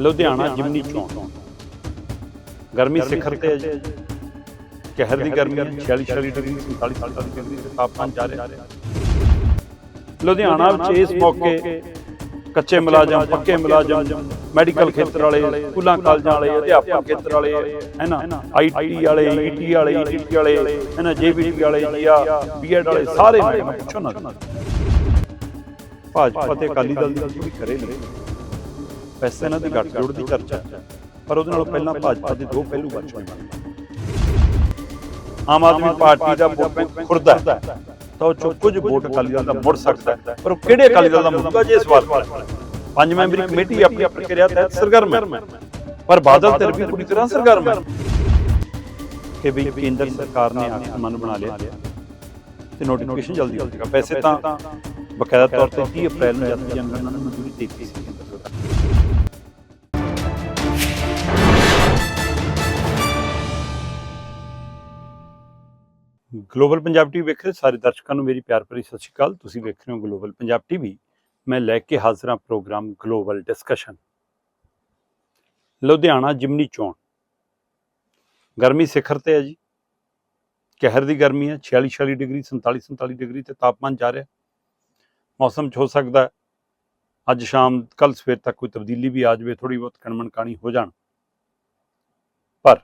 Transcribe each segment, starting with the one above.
ਲੁਧਿਆਣਾ ਜਿਮਨੀ ਚੋਣ। ਗਰਮੀ ਸਿਖਰ ਤੇ ਹੈ ਜੀ। ਕਹਿਰ ਦੀ ਗਰਮੀ ਹੈ 46 46 ਡਿਗਰੀ 47 47 ਡਿਗਰੀ ਤੇ ਤਾਪਮਾਨ ਜਾ ਰਿਹਾ। ਲੁਧਿਆਣਾ ਵਿੱਚ ਇਸ ਮੌਕੇ ਕੱਚੇ ਮੁਲਾਜ਼ਮ ਪੱਕੇ ਮੁਲਾਜ਼ਮ ਮੈਡੀਕਲ ਖੇਤਰ ਵਾਲੇ ਸਕੂਲਾਂ ਕਾਲਜਾਂ ਵਾਲੇ ਅਧਿਆਪਕ ਖੇਤਰ ਵਾਲੇ ਹੈ ਨਾ? ਆਈਟੀ ਵਾਲੇ ਈਟੀ ਵਾਲੇ ਈਟੀ ਵਾਲੇ ਹੈ ਨਾ? ਜੇਬੀਟੀ ਵਾਲੇ ਜੀਆ ਬੀਐਡ ਵਾਲੇ ਸਾਰੇ ਮੈਂ ਪੁੱਛੋ ਨਾ ਭਾਜਪਾ ਤੇ ਅਕਾਲੀ ਦਲ ਦੀ ਜਿਹੜੀ ਖਰੇ ਨੇ। ਵੈਸੇ ਇਹਨਾਂ ਦੀ ਗੱਠਜੋੜ ਦੀ ਚਰਚਾ। ਪਰ ਉਹਦੇ ਨਾਲੋਂ ਪਹਿਲਾਂ ਭਾਜਪਾ ਦੇ ਦੋ ਪਹਿਲੂ ਬਚ ਹੋਏ ਆਮ ਆਦਮੀ ਪਾਰਟੀ ਦਾ ਵੋਟ ਬੈਂਕ ਖੁਰਦਾ ਹੈ। ਤਾਂ ਉਹ ਚੋਂ ਕੁਝ ਵੋਟ ਅਕਾਲੀ ਦਲ ਦਾ ਮੁੜ ਸਕਦਾ ਹੈ। ਪਰ ਉਹ ਕਿਹੜੇ ਅਕਾਲੀ ਦਲ ਦਾ ਮੁੜੂਗਾ ਜੇ ਸਵਾਲ ਹੈ ਪੰਜ ਮੈਂਬਰੀ ਕਮੇਟੀ ਆਪਣੀ ਆਪਣੀ ਕਿਰਿਆ ਤਹਿਤ ਸਰਗਰਮ ਹੈ। ਪਰ ਬਾਦਲ ਧਿਰ ਵੀ ਪੂਰੀ ਤਰ੍ਹਾਂ ਸਰਗਰਮ ਹੈ। ਕਿ ਵੀ ਕੇਂਦਰ ਸਰਕਾਰ ਨੇ ਆਸਮਾਨ ਬਣਾ ਲਿਆ ਤੇ ਨੋਟੀਫਿਕੇਸ਼ਨ ਜਲਦੀ ਹੋ ਜਾਏਗਾ। ਵੈਸੇ ਤਾਂ ਬਕਾਇਦਾ ਤੌਰ ਤੇ 30 ਅਪ੍ਰੈਲ ਨੂੰ ਜਾਤੀ ਜਨਗਣਨਾ ਨੇ ਮਨਜ਼ੂਰੀ ਦੇ ਦਿੱਤੀ ਸੀ। ਗਲੋਬਲ ਪੰਜਾਬ ਟੀਵੀ ਵੇਖ ਰਹੇ ਸਾਰੇ ਦਰਸ਼ਕਾਂ ਨੂੰ ਮੇਰੀ ਪਿਆਰ ਭਰੀ ਸਤਿ ਸ਼੍ਰੀ ਅਕਾਲ। ਤੁਸੀਂ ਵੇਖ ਰਹੇ ਹੋ ਗਲੋਬਲ ਪੰਜਾਬ ਟੀਵੀ। ਮੈਂ ਲੈ ਕੇ ਹਾਜ਼ਰ ਹਾਂ ਪ੍ਰੋਗਰਾਮ ਗਲੋਬਲ ਡਿਸਕਸ਼ਨ। ਲੁਧਿਆਣਾ ਜਿਮਨੀ ਚੋਣ। ਗਰਮੀ ਸਿਖਰ ਤੇ ਹੈ ਜੀ। ਕਹਿਰ ਦੀ ਗਰਮੀ ਹੈ 46 46 ਡਿਗਰੀ 47 47 ਡਿਗਰੀ ਤੇ ਤਾਪਮਾਨ ਜਾ ਰਿਹਾ। ਮੌਸਮ 'ਚ ਹੋ ਸਕਦਾ ਅੱਜ ਸ਼ਾਮ ਕੱਲ ਸਵੇਰ ਤੱਕ ਕੋਈ ਤਬਦੀਲੀ ਵੀ ਆ ਜਾਵੇ ਥੋੜੀ ਬਹੁਤ ਕਣਮਣ ਕਾਣੀ ਹੋ ਜਾਣ। ਪਰ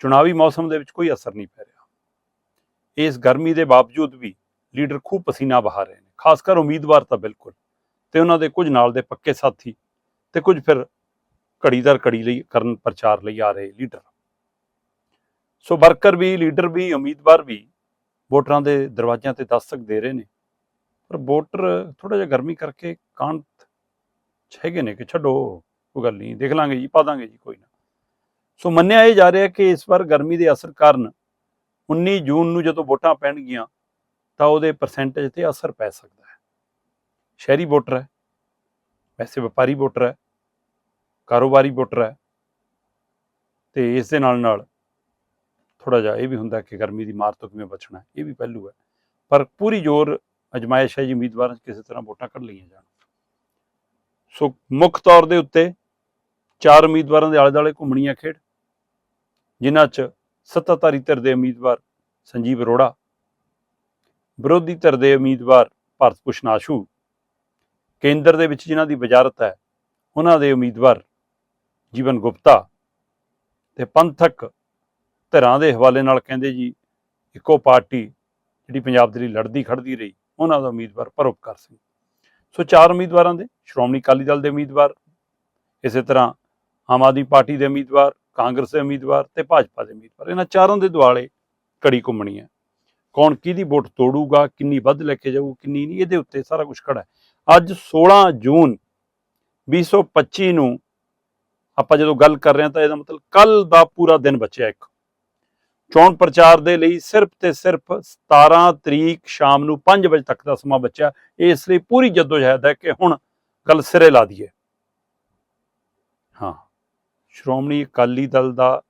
ਚੁਣਾਵੀ ਮੌਸਮ ਦੇ ਵਿੱਚ ਕੋਈ ਅਸਰ ਨਹੀਂ ਪੈ ਰਿਹਾ। ਇਸ ਗਰਮੀ ਦੇ ਬਾਵਜੂਦ ਵੀ ਲੀਡਰ ਖੂਬ ਪਸੀਨਾ ਬਹਾ ਰਹੇ ਨੇ। ਖਾਸ ਕਰ ਉਮੀਦਵਾਰ ਤਾਂ ਬਿਲਕੁਲ। ਤੇ ਉਹਨਾਂ ਦੇ ਕੁਝ ਨਾਲ ਦੇ ਪੱਕੇ ਸਾਥੀ ਤੇ ਕੁਝ ਫਿਰ ਘੜੀਦਾਰ ਘੜੀ ਲਈ ਕਰਨ ਪ੍ਰਚਾਰ ਲਈ ਆ ਰਹੇ ਲੀਡਰ। ਸੋ ਵਰਕਰ ਵੀ, ਲੀਡਰ ਵੀ, ਉਮੀਦਵਾਰ ਵੀ ਵੋਟਰਾਂ ਦੇ ਦਰਵਾਜ਼ਿਆਂ ਤੇ ਦਸਤਕ ਦੇ ਰਹੇ ਨੇ। ਪਰ ਵੋਟਰ ਥੋੜਾ ਜਿਹਾ ਗਰਮੀ ਕਰਕੇ ਕਾਂਤ ਹੈਗੇ ਨੇ ਕਿ ਛੱਡੋ, ਕੋਈ ਗੱਲ ਨਹੀਂ, ਦੇਖ ਲਾਂਗੇ ਜੀ, ਪਾ ਦਾਂਗੇ ਜੀ, ਕੋਈ ਨਾ। ਸੋ ਮੰਨਿਆ ਇਹ ਜਾ ਰਿਹਾ ਕਿ ਇਸ ਵਾਰ ਗਰਮੀ ਦੇ ਅਸਰ ਕਾਰਨ 19 ਜੂਨ ਨੂੰ ਜਦੋਂ ਵੋਟਾਂ ਪੈਣਗੀਆਂ, ਤਾਂ ਉਹਦੇ ਪਰਸੈਂਟੇਜ ਤੇ ਅਸਰ ਪੈ ਸਕਦਾ ਹੈ। ਸ਼ਹਿਰੀ ਵੋਟਰ ਹੈ, ਵੈਸੇ ਵਪਾਰੀ ਵੋਟਰ ਹੈ, ਕਾਰੋਬਾਰੀ ਵੋਟਰ ਹੈ, ਤੇ ਇਸ ਦੇ ਨਾਲ ਨਾਲ ਥੋੜਾ ਜਿਹਾ ਇਹ ਵੀ ਹੁੰਦਾ ਕਿ ਗਰਮੀ ਦੀ ਮਾਰ ਤੋਂ ਕਿਵੇਂ ਬਚਣਾ ਇਹ ਵੀ ਪਹਿਲੂ ਹੈ। ਪਰ ਪੂਰੀ ਜ਼ੋਰ ਅਜਮਾਇਸ਼ ਹੈ ਜੀ ਉਮੀਦਵਾਰਾਂ 'ਚ ਕਿਸੇ ਤਰ੍ਹਾਂ ਵੋਟਾਂ ਕੱਢ ਲਈਆਂ ਜਾਣ। ਸੋ ਮੁੱਖ ਤੌਰ ਦੇ ਉੱਤੇ ਚਾਰ ਉਮੀਦਵਾਰਾਂ ਦੇ ਆਲੇ ਦੁਆਲੇ ਘੁੰਮਣੀ ਹੈ ਖੇਡ, ਜਿਨ੍ਹਾਂ 'ਚ ਸੱਤਾਧਾਰੀ ਧਿਰ ਦੇ ਉਮੀਦਵਾਰ ਸੰਜੀਵ ਅਰੋੜਾ, ਵਿਰੋਧੀ ਧਿਰ ਦੇ ਉਮੀਦਵਾਰ ਭਾਰਤ ਭੂਸ਼ਣ ਆਸ਼ੂ ਕੇਂਦਰ ਦੇ ਵਿੱਚ ਜਿਨ੍ਹਾਂ ਦੀ ਵਜ਼ਾਰਤ ਹੈ, ਉਹਨਾਂ ਦੇ ਉਮੀਦਵਾਰ ਜੀਵਨ ਗੁਪਤਾ ਤੇ ਪੰਥਕ ਧਿਰਾਂ ਦੇ ਹਵਾਲੇ ਨਾਲ ਕਹਿੰਦੇ ਜੀ ਇੱਕੋ ਪਾਰਟੀ ਜਿਹੜੀ ਪੰਜਾਬ ਦੇ ਲਈ ਲੜਦੀ ਖੜਦੀ ਰਹੀ, ਉਹਨਾਂ ਦਾ ਉਮੀਦਵਾਰ ਪਰਉਪਕਾਰ ਸਿੰਘ। ਸੋ ਚਾਰ ਉਮੀਦਵਾਰਾਂ ਦੇ, ਸ਼੍ਰੋਮਣੀ ਅਕਾਲੀ ਦਲ ਦੇ ਉਮੀਦਵਾਰ, ਇਸੇ ਤਰ੍ਹਾਂ ਆਮ ਆਦਮੀ ਪਾਰਟੀ ਦੇ ਉਮੀਦਵਾਰ ਕਾਂਗਰਸ ਦੇ ਉਮੀਦਵਾਰ ਤੇ ਭਾਜਪਾ ਦੇ ਉਮੀਦਵਾਰ। ਇਹਨਾਂ ਚਾਰਾਂ ਦੇ ਦੁਆਲੇ ਕੜੀ ਘੁੰਮਣੀ ਹੈ। ਕੌਣ ਕਿਹਦੀ ਵੋਟ ਤੋੜੂਗਾ, ਕਿੰਨੀ ਵੱਧ ਲੈ ਕੇ ਜਾਊ, ਕਿੰਨੀ ਨਹੀਂ, ਇਹਦੇ ਉੱਤੇ ਸਾਰਾ ਕੁਝ ਖੜਾ ਹੈ। ਅੱਜ 16 ਜੂਨ 2025 ਨੂੰ ਆਪਾਂ ਜਦੋਂ ਗੱਲ ਕਰ ਰਹੇ ਹਾਂ ਤਾਂ ਇਹਦਾ ਮਤਲਬ ਕੱਲ ਦਾ ਪੂਰਾ ਦਿਨ ਬਚਿਆ ਇੱਕ। ਚੋਣ ਪ੍ਰਚਾਰ ਦੇ ਲਈ ਸਿਰਫ ਤੇ ਸਿਰਫ 17 ਤਰੀਕ ਸ਼ਾਮ ਨੂੰ 5 ਵਜੇ ਤੱਕ ਦਾ ਸਮਾਂ ਬਚਿਆ। ਇਸ ਲਈ ਪੂਰੀ ਜਦੋਜਹਿਦ ਹੈ ਕਿ ਹੁਣ ਗੱਲ ਸਿਰੇ ਲਾ ਦਈਏ। ਹਾਂ। ਸ਼੍ਰੋਮਣੀ ਅਕਾਲੀ ਦਲ ਦਾ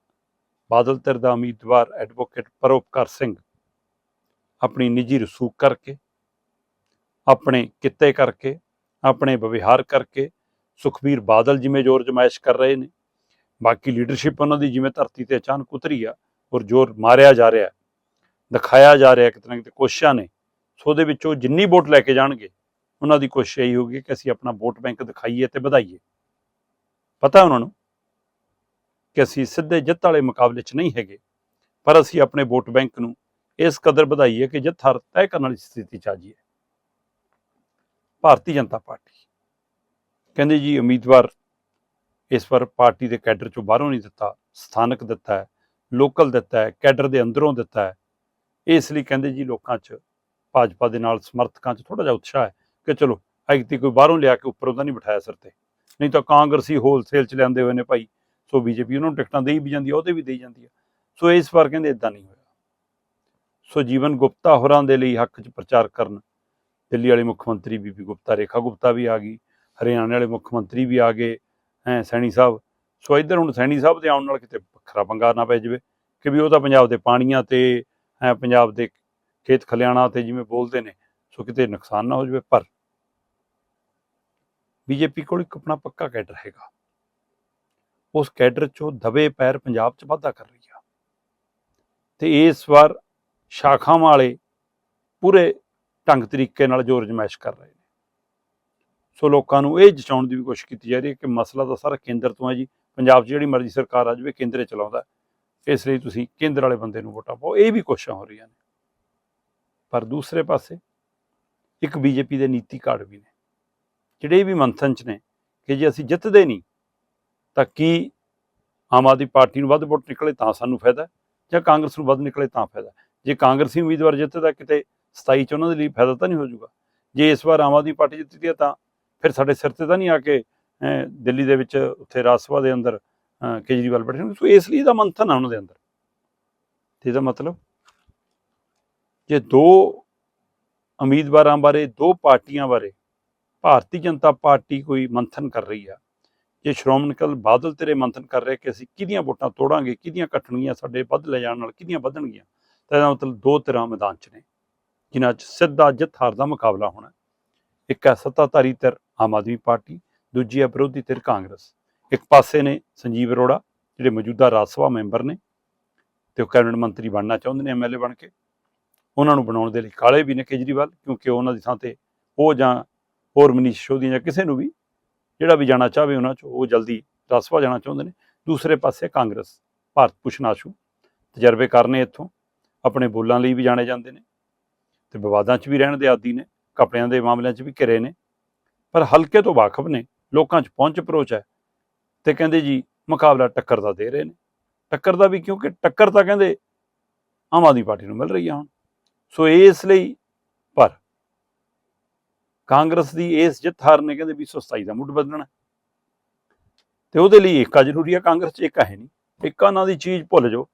ਬਾਦਲ ਧਿਰ ਦਾ ਉਮੀਦਵਾਰ ਐਡਵੋਕੇਟ ਪਰੋਪਕਾਰ ਸਿੰਘ ਆਪਣੀ ਨਿੱਜੀ ਰਸੂਖ ਕਰਕੇ, ਆਪਣੇ ਕਿੱਤੇ ਕਰਕੇ, ਆਪਣੇ ਵਿਵਹਾਰ ਕਰਕੇ ਸੁਖਬੀਰ ਬਾਦਲ ਜਿਵੇਂ ਜ਼ੋਰ ਜਮਾਇਸ਼ ਕਰ ਰਹੇ ਨੇ, ਬਾਕੀ ਲੀਡਰਸ਼ਿਪ ਉਹਨਾਂ ਦੀ ਜਿਵੇਂ ਧਰਤੀ ਤੇ ਅਚਾਨਕ ਉਤਰੀ ਆ, ਔਰ ਜ਼ੋਰ ਮਾਰਿਆ ਜਾ ਰਿਹਾ, ਦਿਖਾਇਆ ਜਾ ਰਿਹਾ ਕਿਤੇ ਨਾ ਕਿਤੇ ਕੋਸ਼ਿਸ਼ਾਂ ਨੇ, ਸੋ ਉਹਦੇ ਵਿੱਚੋਂ ਜਿੰਨੀ ਵੋਟ ਲੈ ਕੇ ਜਾਣਗੇ, ਉਹਨਾਂ ਦੀ ਕੋਸ਼ਿਸ਼ ਇਹੀ ਹੋਊਗੀ ਕਿ ਅਸੀਂ ਆਪਣਾ ਵੋਟ ਬੈਂਕ ਦਿਖਾਈਏ ਤੇ ਵਧਾਈਏ। ਪਤਾ ਉਹਨਾਂ ਨੂੰ? ਕਿ ਅਸੀਂ ਸਿੱਧੇ ਜਿੱਤ ਵਾਲੇ ਮੁਕਾਬਲੇ 'ਚ ਨਹੀਂ ਹੈਗੇ। ਪਰ ਅਸੀਂ ਆਪਣੇ ਵੋਟ ਬੈਂਕ ਨੂੰ ਇਸ ਕਦਰ ਵਧਾਈਏ ਕਿ ਜਿੱਤ ਹਰ ਤੈਅ ਕਰਨ ਵਾਲੀ ਸਥਿਤੀ 'ਚ ਆ ਜਾਈਏ। ਭਾਰਤੀ ਜਨਤਾ ਪਾਰਟੀ ਕਹਿੰਦੇ ਜੀ ਉਮੀਦਵਾਰ ਇਸ ਵਾਰ ਪਾਰਟੀ ਦੇ ਕੈਡਰ 'ਚੋਂ ਬਾਹਰੋਂ ਨਹੀਂ ਦਿੱਤਾ, ਸਥਾਨਕ ਦਿੱਤਾ ਹੈ, ਲੋਕਲ ਦਿੱਤਾ ਹੈ, ਕੈਡਰ ਦੇ ਅੰਦਰੋਂ ਦਿੱਤਾ ਹੈ। ਇਸ ਲਈ ਕਹਿੰਦੇ ਜੀ ਲੋਕਾਂ 'ਚ, ਭਾਜਪਾ ਦੇ ਨਾਲ ਸਮਰਥਕਾਂ 'ਚ ਥੋੜਾ ਜਿਹਾ ਉਤਸ਼ਾਹ ਹੈ ਕਿ ਚਲੋ ਐਗਤੀ ਕੋਈ ਬਾਹਰੋਂ ਲਿਆ ਕੇ ਉੱਪਰੋਂ ਤਾਂ ਨਹੀਂ ਬਿਠਾਇਆ ਸਿਰ ਤੇ। ਨਹੀਂ ਤਾਂ ਕਾਂਗਰਸੀ ਹੋਲਸੇਲ 'ਚ ਲਿਆਂਦੇ ਹੋਏ ਨੇ ਭਾਈ ਸੋ ਬੀਜੇਪੀ ਉਹਨਾਂ ਨੂੰ ਟਿਕਟਾਂ ਦੇਈ ਵੀ ਜਾਂਦੀ ਆ, ਉਹਦੇ ਵੀ ਦੇਈ ਜਾਂਦੀ ਆ। ਸੋ ਇਸ ਵਾਰ ਕਹਿੰਦੇ ਇਦਾਂ ਨਹੀਂ ਹੋਇਆ। ਸੋ ਜੀਵਨ ਗੁਪਤਾ ਹੋਰਾਂ ਦੇ ਲਈ ਹੱਕ 'ਚ ਪ੍ਰਚਾਰ ਕਰਨ। ਦਿੱਲੀ ਵਾਲੇ ਮੁੱਖ ਮੰਤਰੀ ਬੀਬੀ ਗੁਪਤਾ, ਰੇਖਾ ਗੁਪਤਾ ਵੀ ਆ ਗਈ। ਹਰਿਆਣਾ ਵਾਲੇ ਮੁੱਖ ਮੰਤਰੀ ਵੀ ਆ ਗਏ। ਹੈ, ਸੈਣੀ ਸਾਹਿਬ। ਸੋ ਇੱਧਰ ਹੁਣ ਸੈਣੀ ਸਾਹਿਬ ਦੇ ਆਉਣ ਨਾਲ ਕਿਤੇ ਵੱਖਰਾ ਪੰਗਾ ਨਾ ਪੈ ਜਾਵੇ, ਕਿ ਵੀ ਉਹ ਤਾਂ ਪੰਜਾਬ ਦੇ ਪਾਣੀਆਂ ਤੇ, ਹੈ, ਪੰਜਾਬ ਦੇ ਖੇਤ ਖਲਿਆਣਾ ਤੇ ਜਿਵੇਂ ਬੋਲਦੇ ਨੇ, ਸੋ ਕਿਤੇ ਨੁਕਸਾਨ ਨਾ ਹੋ ਜਾਵੇ, ਪਰ ਬੀਜੇਪੀ ਕੋਲ ਇੱਕ ਆਪਣਾ ਪੱਕਾ ਕੈਡਰ ਹੈਗਾ। ਉਸ ਕੈਡਰ ਚੋਂ ਦਬੇ ਪੈਰ ਪੰਜਾਬ 'ਚ ਵਾਧਾ ਕਰ ਰਹੀ ਆ। ਤੇ ਇਸ ਵਾਰ ਸ਼ਾਖਾਵਾਂ ਵਾਲੇ ਪੂਰੇ ਢੰਗ ਤਰੀਕੇ ਨਾਲ ਜੋਰ ਜਮੈਸ਼ ਕਰ ਰਹੇ ਨੇ। ਸੋ ਲੋਕਾਂ ਨੂੰ ਇਹ ਜਚਾਉਣ ਦੀ ਵੀ ਕੋਸ਼ਿਸ਼ ਕੀਤੀ ਜਾ ਰਹੀ ਹੈ ਕਿ ਮਸਲਾ ਤਾਂ ਸਾਰਾ ਕੇਂਦਰ ਤੋਂ ਹੈ ਜੀ। ਪੰਜਾਬ 'ਚ ਜਿਹੜੀ ਮਰਜ਼ੀ ਸਰਕਾਰ ਆ ਜਾਵੇ, ਕੇਂਦਰੇ ਚਲਾਉਂਦਾ ਇਸ ਲਈ ਤੁਸੀਂ ਕੇਂਦਰ ਵਾਲੇ ਬੰਦੇ ਨੂੰ ਵੋਟਾਂ ਪਾਓ। ਇਹ ਵੀ ਕੋਸ਼ਿਸ਼ਾਂ ਹੋ ਰਹੀਆਂ ਨੇ। ਪਰ ਦੂਸਰੇ ਪਾਸੇ ਇੱਕ ਬੀਜੇਪੀ ਦੇ ਨੀਤੀ ਕਾਰਡ ਵੀ ਨੇ, ਜਿਹੜੇ ਵੀ ਮੰਥਨ 'ਚ ਨੇ ਕਿ ਜੇ ਅਸੀਂ ਜਿੱਤਦੇ ਨਹੀਂ ਤਾਂ ਕੀ ਆਮ ਆਦਮੀ ਪਾਰਟੀ ਨੂੰ ਵੱਧ ਵੋਟ ਨਿਕਲੇ ਤਾਂ ਸਾਨੂੰ ਫਾਇਦਾ ਜਾਂ ਕਾਂਗਰਸ ਨੂੰ ਵੱਧ ਨਿਕਲੇ ਤਾਂ ਫਾਇਦਾ ਜੇ ਕਾਂਗਰਸੀ ਉਮੀਦਵਾਰ ਜਿੱਤੇ ਤਾਂ ਕਿਤੇ 27 ਚ ਉਹਨਾਂ ਦੇ ਲਈ ਫਾਇਦਾ ਤਾਂ ਨਹੀਂ ਹੋ ਜਾਊਗਾ। ਜੇ ਇਸ ਵਾਰ ਆਮ ਆਦਮੀ ਪਾਰਟੀ ਜਿੱਤਦੀ ਹੈ ਤਾਂ ਫਿਰ ਸਾਡੇ ਸਿਰ ਤੇ ਤਾਂ ਨਹੀਂ ਆ ਕੇ ਦਿੱਲੀ ਦੇ ਵਿੱਚ ਉੱਥੇ ਰਾਜ ਸਭਾ ਦੇ ਅੰਦਰ ਕੇਜਰੀਵਾਲ ਬੈਠੇ ਹੋਣਗੇ। ਸੋ ਇਸ ਲਈ ਦਾ ਮੰਥਨ ਆ ਉਹਨਾਂ ਦੇ ਅੰਦਰ। ਤੇ ਇਹਦਾ ਮਤਲਬ ਜੇ ਦੋ ਉਮੀਦਵਾਰਾਂ ਬਾਰੇ, ਦੋ ਪਾਰਟੀਆਂ ਬਾਰੇ ਭਾਰਤੀ ਜਨਤਾ ਪਾਰਟੀ ਕੋਈ ਮੰਥਨ ਕਰ ਰਹੀ ਆ ਜੇ ਸ਼੍ਰੋਮਣੀ ਅਕਾਲੀ ਬਾਦਲ ਤੇਰੇ ਮੰਥਨ ਕਰ ਰਿਹਾ ਕਿ ਅਸੀਂ ਕਿਹਦੀਆਂ ਵੋਟਾਂ ਤੋੜਾਂਗੇ, ਕਿਹਦੀਆਂ ਕੱਟਣਗੀਆਂ ਸਾਡੇ ਵੱਧ ਲੈ ਜਾਣ ਨਾਲ ਕਿਹਦੀਆਂ ਵਧਣਗੀਆਂ, ਤਾਂ ਇਹਦਾ ਮਤਲਬ ਦੋ ਧਿਰਾਂ ਮੈਦਾਨ 'ਚ ਨੇ, ਜਿਨ੍ਹਾਂ 'ਚ ਸਿੱਧਾ ਜਿੱਤ ਹਾਰ ਦਾ ਮੁਕਾਬਲਾ ਹੋਣਾ ਇੱਕ ਹੈ ਸੱਤਾਧਾਰੀ ਧਿਰ ਆਮ ਆਦਮੀ ਪਾਰਟੀ, ਦੂਜੀ ਹੈ ਵਿਰੋਧੀ ਧਿਰ ਕਾਂਗਰਸ। ਇੱਕ ਪਾਸੇ ਨੇ ਸੰਜੀਵ ਅਰੋੜਾ, ਜਿਹੜੇ ਮੌਜੂਦਾ ਰਾਜ ਸਭਾ ਮੈਂਬਰ ਨੇ, ਤੇ ਉਹ ਕੈਬਨਿਟ ਮੰਤਰੀ ਬਣਨਾ ਚਾਹੁੰਦੇ ਨੇ ਐਮਐਲਏ ਬਣ ਕੇ। ਉਹਨਾਂ ਨੂੰ ਬਣਾਉਣ ਦੇ ਲਈ ਕਾਲੇ ਵੀ ਨੇ ਕੇਜਰੀਵਾਲ, ਕਿਉਂਕਿ ਉਹਨਾਂ ਦੀ ਥਾਂ ਤੇ ਉਹ ਜਾਂ ਹੋਰ ਮਨੀਸ਼ ਸਿਸੋਦੀਆ ਜਾਂ ਕਿਸੇ ਨੂੰ ਵੀ ਜਿਹੜਾ ਵੀ ਜਾਣਾ ਚਾਹਵੇ ਉਹਨਾਂ 'ਚ, ਉਹ ਜਲਦੀ ਰਾਜ ਸਭਾ ਜਾਣਾ ਚਾਹੁੰਦੇ ਨੇ। ਦੂਸਰੇ ਪਾਸੇ ਕਾਂਗਰਸ, ਭਾਰਤ ਭੂਸ਼ਣ ਆਸ਼ੂ। ਤਜਰਬੇਕਾਰ ਨੇ ਇੱਥੋਂ, ਆਪਣੇ ਬੋਲਾਂ ਲਈ ਵੀ ਜਾਣੇ ਜਾਂਦੇ ਨੇ। ਤੇ ਵਿਵਾਦਾਂ 'ਚ ਵੀ ਰਹਿਣ ਦੇ ਆਦੀ ਨੇ, ਕੱਪੜਿਆਂ ਦੇ ਮਾਮਲਿਆਂ 'ਚ ਵੀ ਘਿਰੇ ਨੇ। ਪਰ ਹਲਕੇ ਤੋਂ ਵਾਕਫ ਨੇ, ਲੋਕਾਂ 'ਚ ਪਹੁੰਚ ਪਰੋਚ ਹੈ ਤੇ ਕਹਿੰਦੇ ਜੀ, ਮੁਕਾਬਲਾ ਟੱਕਰ ਦਾ ਦੇ ਰਹੇ ਨੇ। ਟੱਕਰ ਦਾ ਵੀ ਕਿਉਂਕਿ ਟੱਕਰ ਤਾਂ ਕਹਿੰਦੇ ਆਮ ਆਦਮੀ ਪਾਰਟੀ ਨੂੰ ਮਿਲ ਰਹੀ ਆ ਹੁਣ। ਸੋ ਇਸ ਲਈ ਕਾਂਗਰਸ ਦੀ ਇਸ ਜਿੱਤ ਹਾਰ ਨੇ ਕਹਿੰਦੇ 227 ਦਾ ਮੁੱਢ ਬਦਲਣਾ। ਤੇ ਉਹਦੇ ਲਈ ਏਕਾ ਜ਼ਰੂਰੀ ਆ, ਕਾਂਗਰਸ 'ਚ ਏਕਾ ਹੈ ਨਹੀਂ। ਏਕਾ ਨਾਂ ਦੀ ਚੀਜ਼ ਭੁੱਲ ਜਾਓ।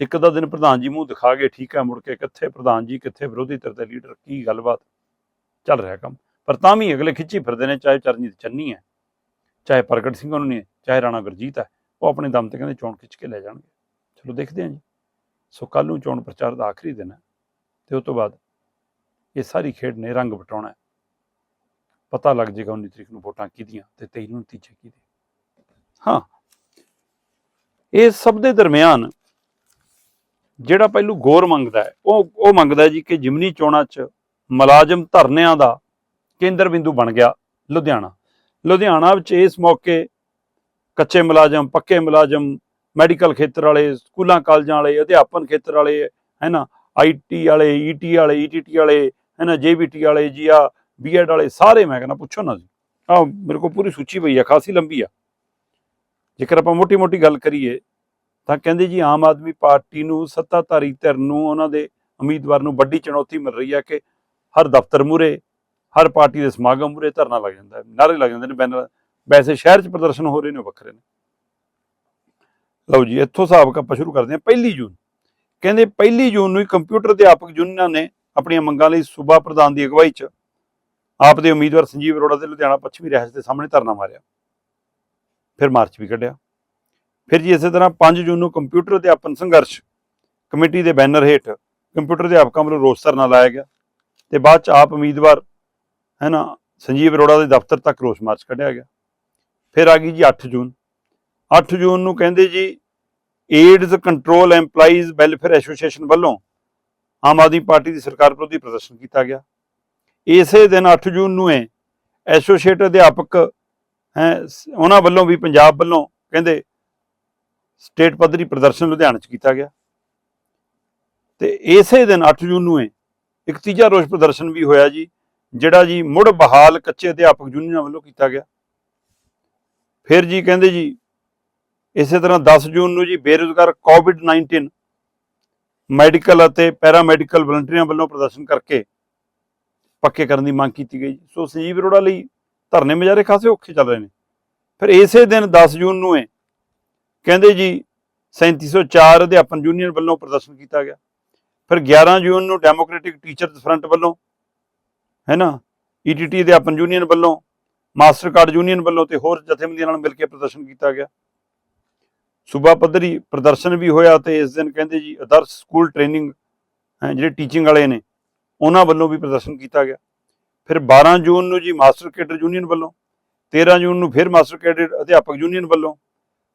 ਇੱਕ ਦਾ ਦਿਨ ਪ੍ਰਧਾਨ ਜੀ ਮੂੰਹ ਦਿਖਾ ਕੇ ਠੀਕ ਹੈ ਮੁੜ ਕੇ ਕਿੱਥੇ ਪ੍ਰਧਾਨ ਜੀ, ਕਿੱਥੇ ਵਿਰੋਧੀ ਧਿਰ ਦੇ ਲੀਡਰ, ਕੀ ਗੱਲਬਾਤ? ਚੱਲ ਰਿਹਾ ਕੰਮ। ਪਰ ਤਾਂ ਵੀ ਅਗਲੇ ਖਿੱਚੀ ਫਿਰਦੇ ਨੇ, ਚਾਹੇ ਚਰਨਜੀਤ ਚੰਨੀ ਹੈ, ਚਾਹੇ ਪ੍ਰਗਟ ਸਿੰਘ ਉਹਨਾਂ ਨੇ ਚਾਹੇ ਰਾਣਾ ਗੁਰਜੀਤ ਹੈ, ਉਹ ਆਪਣੇ ਦਮ ਤੇ ਕਹਿੰਦੇ ਚੋਣ ਖਿੱਚ ਕੇ ਲੈ ਜਾਣਗੇ। ਚਲੋ ਦੇਖਦੇ ਹਾਂ ਜੀ। ਸੋ ਕੱਲ ਨੂੰ ਚੋਣ ਪ੍ਰਚਾਰ ਦਾ ਆਖਰੀ ਦਿਨ ਹੈ। ਤੇ ਉਸ ਤੋਂ ਬਾਅਦ ਇਹ ਸਾਰੀ ਖੇਡ ਨੇ ਰੰਗ ਵਟਾਉਣਾ ਪਤਾ ਲੱਗ ਜਾਏਗਾ 19 ਤਰੀਕ ਨੂੰ ਵੋਟਾਂ ਕਿਹਦੀਆਂ ਤੇ 23 ਨੂੰ ਨਤੀਜੇ ਕਿਹਦੇ। ਹਾਂ। ਇਹ ਸਭ ਦੇ ਦਰਮਿਆਨ ਜਿਹੜਾ ਪਹਿਲੂ ਗੌਰ ਮੰਗਦਾ ਹੈ, ਉਹ ਉਹ ਮੰਗਦਾ ਜੀ ਕਿ ਜਿਮਨੀ ਚੋਣਾਂ 'ਚ ਮੁਲਾਜ਼ਮ ਧਰਨਿਆਂ ਦਾ ਕੇਂਦਰ ਬਿੰਦੂ ਬਣ ਗਿਆ ਲੁਧਿਆਣਾ। ਲੁਧਿਆਣਾ ਵਿੱਚ ਇਸ ਮੌਕੇ ਕੱਚੇ ਮੁਲਾਜ਼ਮ, ਪੱਕੇ ਮੁਲਾਜ਼ਮ, ਮੈਡੀਕਲ ਖੇਤਰ ਵਾਲੇ, ਸਕੂਲਾਂ, ਕਾਲਜਾਂ ਵਾਲੇ, ਅਧਿਆਪਨ ਖੇਤਰ ਵਾਲੇ, ਹੈ ਨਾ ਆਈਟੀ ਵਾਲੇ ਈਟੀ ਵਾਲੇ ਈਟੀਟੀ ਵਾਲੇ, ਹੈ ਨਾ ਜੇਬੀਟੀ ਵਾਲੇ ਜੀ ਆ ਬੀਐਡ ਵਾਲੇ ਸਾਰੇ ਮੈਂ ਕਹਿੰਦਾ ਪੁੱਛੋ ਨਾ ਜੀ। ਆ ਮੇਰੇ ਕੋਲ ਪੂਰੀ ਸੂਚੀ ਪਈ ਆ, ਖਾਸੀ ਲੰਬੀ ਆ। ਜੇਕਰ ਆਪਾਂ ਮੋਟੀ ਮੋਟੀ ਗੱਲ ਕਰੀਏ, ਤਾਂ ਕਹਿੰਦੇ ਜੀ ਆਮ ਆਦਮੀ ਪਾਰਟੀ ਨੂੰ, ਸੱਤਾਧਾਰੀ ਧਿਰ ਨੂੰ, ਉਹਨਾਂ ਦੇ ਉਮੀਦਵਾਰ ਨੂੰ ਵੱਡੀ ਚੁਣੌਤੀ ਮਿਲ ਰਹੀ ਹੈ ਕਿ ਹਰ ਦਫ਼ਤਰ ਮੂਰੇ ਹਰ ਪਾਰਟੀ ਦੇ ਸਮਾਗਮ ਮੂਰੇ ਧਰਨਾ ਲੱਗ ਜਾਂਦਾ ਹੈ। ਨਾਰੇ ਲੱਗ ਜਾਂਦੇ ਨੇ, ਬੈਨਰ ਵੈਸੇ ਸ਼ਹਿਰ 'ਚ ਪ੍ਰਦਰਸ਼ਨ ਹੋ ਰਹੇ ਨੇ, ਉਹ ਵੱਖਰੇ ਨੇ। ਲਓ ਜੀ, ਇੱਥੋਂ ਹਿਸਾਬ ਆਪਾਂ ਸ਼ੁਰੂ ਕਰਦੇ ਹਾਂ। ਪਹਿਲੀ ਜੂਨ। ਕਹਿੰਦੇ ਪਹਿਲੀ ਜੂਨ ਨੂੰ ਹੀ ਕੰਪਿਊਟਰ ਅਧਿਆਪਕ ਯੂਨੀਅਨਾਂ ਨੇ ਆਪਣੀਆਂ ਮੰਗਾਂ ਲਈ ਸੂਬਾ ਪ੍ਰਧਾਨ ਦੀ ਅਗਵਾਈ 'ਚ ਆਪ ਦੇ ਉਮੀਦਵਾਰ ਸੰਜੀਵ ਅਰੋੜਾ ਦੇ ਲੁਧਿਆਣਾ ਪੱਛਮੀ ਰਿਹਾਇਸ਼ ਦੇ ਸਾਹਮਣੇ ਧਰਨਾ ਮਾਰਿਆ। ਫਿਰ ਮਾਰਚ ਵੀ ਕੱਢਿਆ। ਫਿਰ ਜੀ ਇਸੇ ਤਰ੍ਹਾਂ 5 ਜੂਨ ਨੂੰ ਕੰਪਿਊਟਰ ਅਧਿਆਪਨ ਸੰਘਰਸ਼ ਕਮੇਟੀ ਦੇ ਬੈਨਰ ਹੇਠ ਕੰਪਿਊਟਰ ਅਧਿਆਪਕਾਂ ਵੱਲੋਂ ਰੋਸ ਧਰਨਾ ਲਾਇਆ ਗਿਆ ਤੇ ਬਾਅਦ ਚ ਆਪ ਉਮੀਦਵਾਰ ਹੈ ਨਾ ਸੰਜੀਵ ਅਰੋੜਾ ਦੇ ਦਫ਼ਤਰ ਤੱਕ ਰੋਸ ਮਾਰਚ ਕੱਢਿਆ ਗਿਆ। ਫਿਰ ਆ ਗਈ ਜੀ 8 ਜੂਨ। 8 ਜੂਨ ਨੂੰ ਕਹਿੰਦੇ ਜੀ, AIDS control EMPLOYEES welfare association ਵੱਲੋਂ ਆਮ ਆਦਮੀ ਪਾਰਟੀ ਦੀ ਸਰਕਾਰ ਵਿਰੋਧੀ ਪ੍ਰਦਰਸ਼ਨ ਕੀਤਾ ਗਿਆ। ਇਸੇ ਦਿਨ 8 ਜੂਨ ਨੂੰ ਇਹ ਐਸੋਸੀਏਟ ਅਧਿਆਪਕ, ਹੈ ਉਹਨਾਂ ਵੱਲੋਂ ਵੀ ਪੰਜਾਬ ਵੱਲੋਂ ਕਹਿੰਦੇ ਸਟੇਟ ਪੱਧਰੀ ਪ੍ਰਦਰਸ਼ਨ ਲੁਧਿਆਣੇ 'ਚ ਕੀਤਾ ਗਿਆ। ਤੇ ਇਸੇ ਦਿਨ 8 ਜੂਨ ਨੂੰ ਇਹ ਇੱਕ ਤੀਜਾ ਰੋਸ ਪ੍ਰਦਰਸ਼ਨ ਵੀ ਹੋਇਆ ਜੀ, ਜਿਹੜਾ ਜੀ ਮੁੜ ਬਹਾਲ ਕੱਚੇ ਅਧਿਆਪਕ ਯੂਨੀਅਨਾਂ ਵੱਲੋਂ ਕੀਤਾ ਗਿਆ। ਫਿਰ ਜੀ ਕਹਿੰਦੇ ਜੀ, ਇਸੇ ਤਰ੍ਹਾਂ 10 ਜੂਨ ਨੂੰ ਜੀ ਬੇਰੁਜ਼ਗਾਰ ਕੋਵਿਡ-19 ਮੈਡੀਕਲ ਅਤੇ ਪੈਰਾਮੈਡੀਕਲ ਵਲੰਟੀਅਰਾਂ ਵੱਲੋਂ ਪ੍ਰਦਰਸ਼ਨ ਕਰਕੇ ਪੱਕੇ ਕਰਨ ਦੀ ਮੰਗ ਕੀਤੀ ਗਈ। ਸੋ ਸੰਜੀਵ ਅਰੋੜਾ ਲਈ ਧਰਨੇ ਮੁਜ਼ਾਹਰੇ ਖਾਸੇ ਔਖੇ ਚੱਲ ਰਹੇ ਨੇ। ਫਿਰ ਇਸੇ ਦਿਨ 10 ਜੂਨ ਨੂੰ ਇਹ ਕਹਿੰਦੇ ਜੀ 3704 ਅਧਿਆਪਨ ਯੂਨੀਅਨ ਵੱਲੋਂ ਪ੍ਰਦਰਸ਼ਨ ਕੀਤਾ ਗਿਆ। ਫਿਰ 11 ਜੂਨ ਨੂੰ ਡੈਮੋਕ੍ਰੈਟਿਕ ਟੀਚਰਸ ਫਰੰਟ ਵੱਲੋਂ, ਹੈ ਨਾ ਈਟੀਟੀ ਅਧਿਆਪਨ ਯੂਨੀਅਨ ਵੱਲੋਂ, ਮਾਸਟਰ ਕਾਰਡ ਯੂਨੀਅਨ ਵੱਲੋਂ ਤੇ ਹੋਰ ਜਥੇਬੰਦੀਆਂ ਨਾਲ ਮਿਲ ਕੇ ਪ੍ਰਦਰਸ਼ਨ ਕੀਤਾ ਗਿਆ। ਸੂਬਾ ਪੱਧਰੀ ਪ੍ਰਦਰਸ਼ਨ ਵੀ ਹੋਇਆ ਤੇ ਇਸ ਦਿਨ ਕਹਿੰਦੇ ਜੀ ਆਦਰਸ਼ ਸਕੂਲ ਟ੍ਰੇਨਿੰਗ ਜਿਹੜੇ ਟੀਚਿੰਗ ਵਾਲੇ ਨੇ ਉਹਨਾਂ ਵੱਲੋਂ ਵੀ ਪ੍ਰਦਰਸ਼ਨ ਕੀਤਾ ਗਿਆ। ਫਿਰ 12 ਜੂਨ ਨੂੰ ਜੀ ਮਾਸਟਰ ਕੈਡਰ ਯੂਨੀਅਨ ਵੱਲੋਂ 13 ਜੂਨ ਨੂੰ ਫਿਰ ਮਾਸਟਰ ਕੈਡਰ ਅਧਿਆਪਕ ਯੂਨੀਅਨ ਵੱਲੋਂ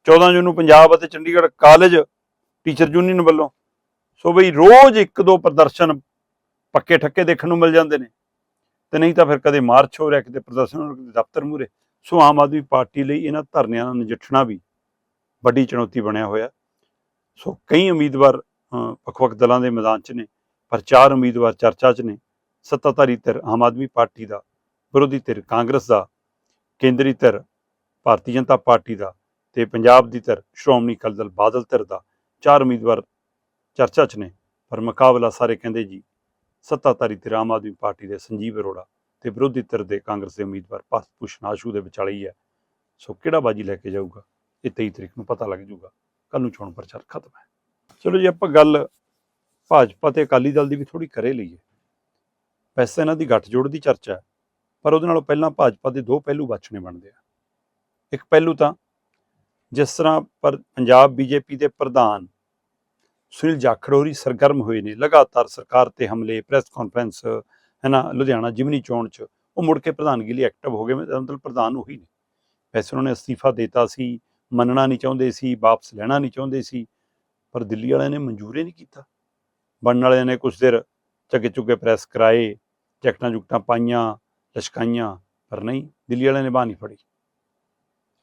14 ਜੂਨ ਨੂੰ ਪੰਜਾਬ ਅਤੇ ਚੰਡੀਗੜ੍ਹ ਕਾਲਜ ਟੀਚਰ ਯੂਨੀਅਨ ਵੱਲੋਂ। ਸੋ ਬਈ ਰੋਜ਼ ਇੱਕ ਦੋ ਪ੍ਰਦਰਸ਼ਨ ਪੱਕੇ ਠੱਕੇ ਦੇਖਣ ਨੂੰ ਮਿਲ ਜਾਂਦੇ ਨੇ। ਤੇ ਨਹੀਂ ਤਾਂ ਫਿਰ ਕਦੇ ਮਾਰਚ ਹੋ ਰਿਹਾ ਕਿਤੇ ਪ੍ਰਦਰਸ਼ਨ ਹੋ ਰਿਹਾ, ਕਿਤੇ ਦਫ਼ਤਰ ਮੂਰੇ ਸੋ ਆਮ ਆਦਮੀ ਪਾਰਟੀ ਲਈ ਇਹਨਾਂ ਧਰਨਿਆਂ ਨਾਲ ਨਜਿੱਠਣਾ ਵੀ ਵੱਡੀ ਚੁਣੌਤੀ ਬਣਿਆ ਹੋਇਆ। ਸੋ ਕਈ ਉਮੀਦਵਾਰ ਵੱਖ-ਵੱਖ ਦਲਾਂ ਦੇ ਮੈਦਾਨ 'ਚ ਨੇ। ਪਰ ਚਾਰ ਉਮੀਦਵਾਰ ਚਰਚਾ 'ਚ ਨੇ। ਸੱਤਾਧਾਰੀ ਧਿਰ ਆਮ ਆਦਮੀ ਪਾਰਟੀ ਦਾ, ਵਿਰੋਧੀ ਧਿਰ ਕਾਂਗਰਸ ਦਾ, ਕੇਂਦਰੀ ਧਿਰ ਭਾਰਤੀ ਜਨਤਾ ਪਾਰਟੀ ਦਾ ਤੇ ਪੰਜਾਬ ਦੀ ਧਿਰ ਸ਼੍ਰੋਮਣੀ ਅਕਾਲੀ ਦਲ ਬਾਦਲ ਧਿਰ ਦਾ ਚਾਰ ਉਮੀਦਵਾਰ ਚਰਚਾ 'ਚ ਨੇ। ਪਰ ਮੁਕਾਬਲਾ ਸਾਰੇ ਕਹਿੰਦੇ ਜੀ, ਸੱਤਾਧਾਰੀ ਧਿਰ ਆਮ ਆਦਮੀ ਪਾਰਟੀ ਦੇ ਸੰਜੀਵ ਅਰੋੜਾ ਤੇ ਵਿਰੋਧੀ ਧਿਰ ਦੇ ਕਾਂਗਰਸ ਦੇ ਉਮੀਦਵਾਰ ਭਾਰਤ ਭੂਸ਼ਣ ਆਸ਼ੂ ਦੇ ਵਿਚਾਲੇ ਹੀ ਹੈ। ਸੋ ਕਿਹੜਾ ਬਾਜੀ ਲੈ ਕੇ ਜਾਊਗਾ? ਇਹ 23 ਤਰੀਕ ਨੂੰ ਪਤਾ ਲੱਗ ਜਾਊਗਾ। ਕੱਲ ਨੂੰ ਚੋਣ ਪ੍ਰਚਾਰ ਖਤਮ ਹੈ। ਚਲੋ ਜੀ, ਆਪਾਂ ਗੱਲ ਭਾਜਪਾ ਤੇ ਅਕਾਲੀ ਦਲ ਦੀ ਵੀ ਥੋੜੀ ਕਰੇ ਲਈਏ। ਵੈਸੇ ਇਹਨਾਂ ਦੀ ਗੱਠਜੋੜ ਦੀ ਚਰਚਾ ਹੈ, ਪਰ ਉਹਦੇ ਨਾਲੋਂ ਪਹਿਲਾਂ ਭਾਜਪਾ ਦੇ ਦੋ ਪਹਿਲੂ ਬਾਛਣੇ ਬਣਦੇ ਆ। ਇੱਕ ਪਹਿਲੂ ਤਾਂ ਜਿਸ ਤਰ੍ਹਾਂ ਪਰ ਪੰਜਾਬ ਬੀਜੇਪੀ ਦੇ ਪ੍ਰਧਾਨ ਸੁਨੀਲ ਜਾਖੜ ਹੋਰੀ ਸਰਗਰਮ ਹੋਏ ਨੇ, ਲਗਾਤਾਰ ਸਰਕਾਰ ਤੇ ਹਮਲੇ, ਪ੍ਰੈਸ ਕਾਨਫਰੰਸ ਹੈ ਨਾ ਲੁਧਿਆਣਾ ਜਿਮਨੀ ਚੋਣ ਚ, ਉਹ ਮੁੜ ਕੇ ਪ੍ਰਧਾਨਗੀ ਲਈ ਐਕਟਿਵ ਹੋ ਗਏ ਮਤਲਬ ਪ੍ਰਧਾਨ ਉਹੀ ਨੇ। ਵੈਸੇ ਉਹਨਾਂ ਨੇ ਅਸਤੀਫਾ ਦਿੱਤਾ ਸੀ, ਮੰਨਣਾ ਨਹੀਂ ਚਾਹੁੰਦੇ ਸੀ, ਵਾਪਸ ਲੈਣਾ ਨਹੀਂ ਚਾਹੁੰਦੇ ਸੀ, ਪਰ ਦਿੱਲੀ ਵਾਲਿਆਂ ਨੇ ਮਨਜ਼ੂਰ ਹੀ ਨਹੀਂ ਕੀਤਾ। ਬਣਨ ਵਾਲਿਆਂ ਨੇ ਕੁਝ ਦੇਰ ਚੱਗੇ ਚੁੱਗੇ ਪ੍ਰੈਸ ਕਰਾਏ, ਜੈਕਟਾਂ ਜੁਕਟਾਂ ਪਾਈਆਂ, ਲਸ਼ਕਾਈਆਂ, ਪਰ ਨਹੀਂ, ਦਿੱਲੀ ਵਾਲਿਆਂ ਨੇ ਬਾਹ ਨਹੀਂ ਫੜੀ।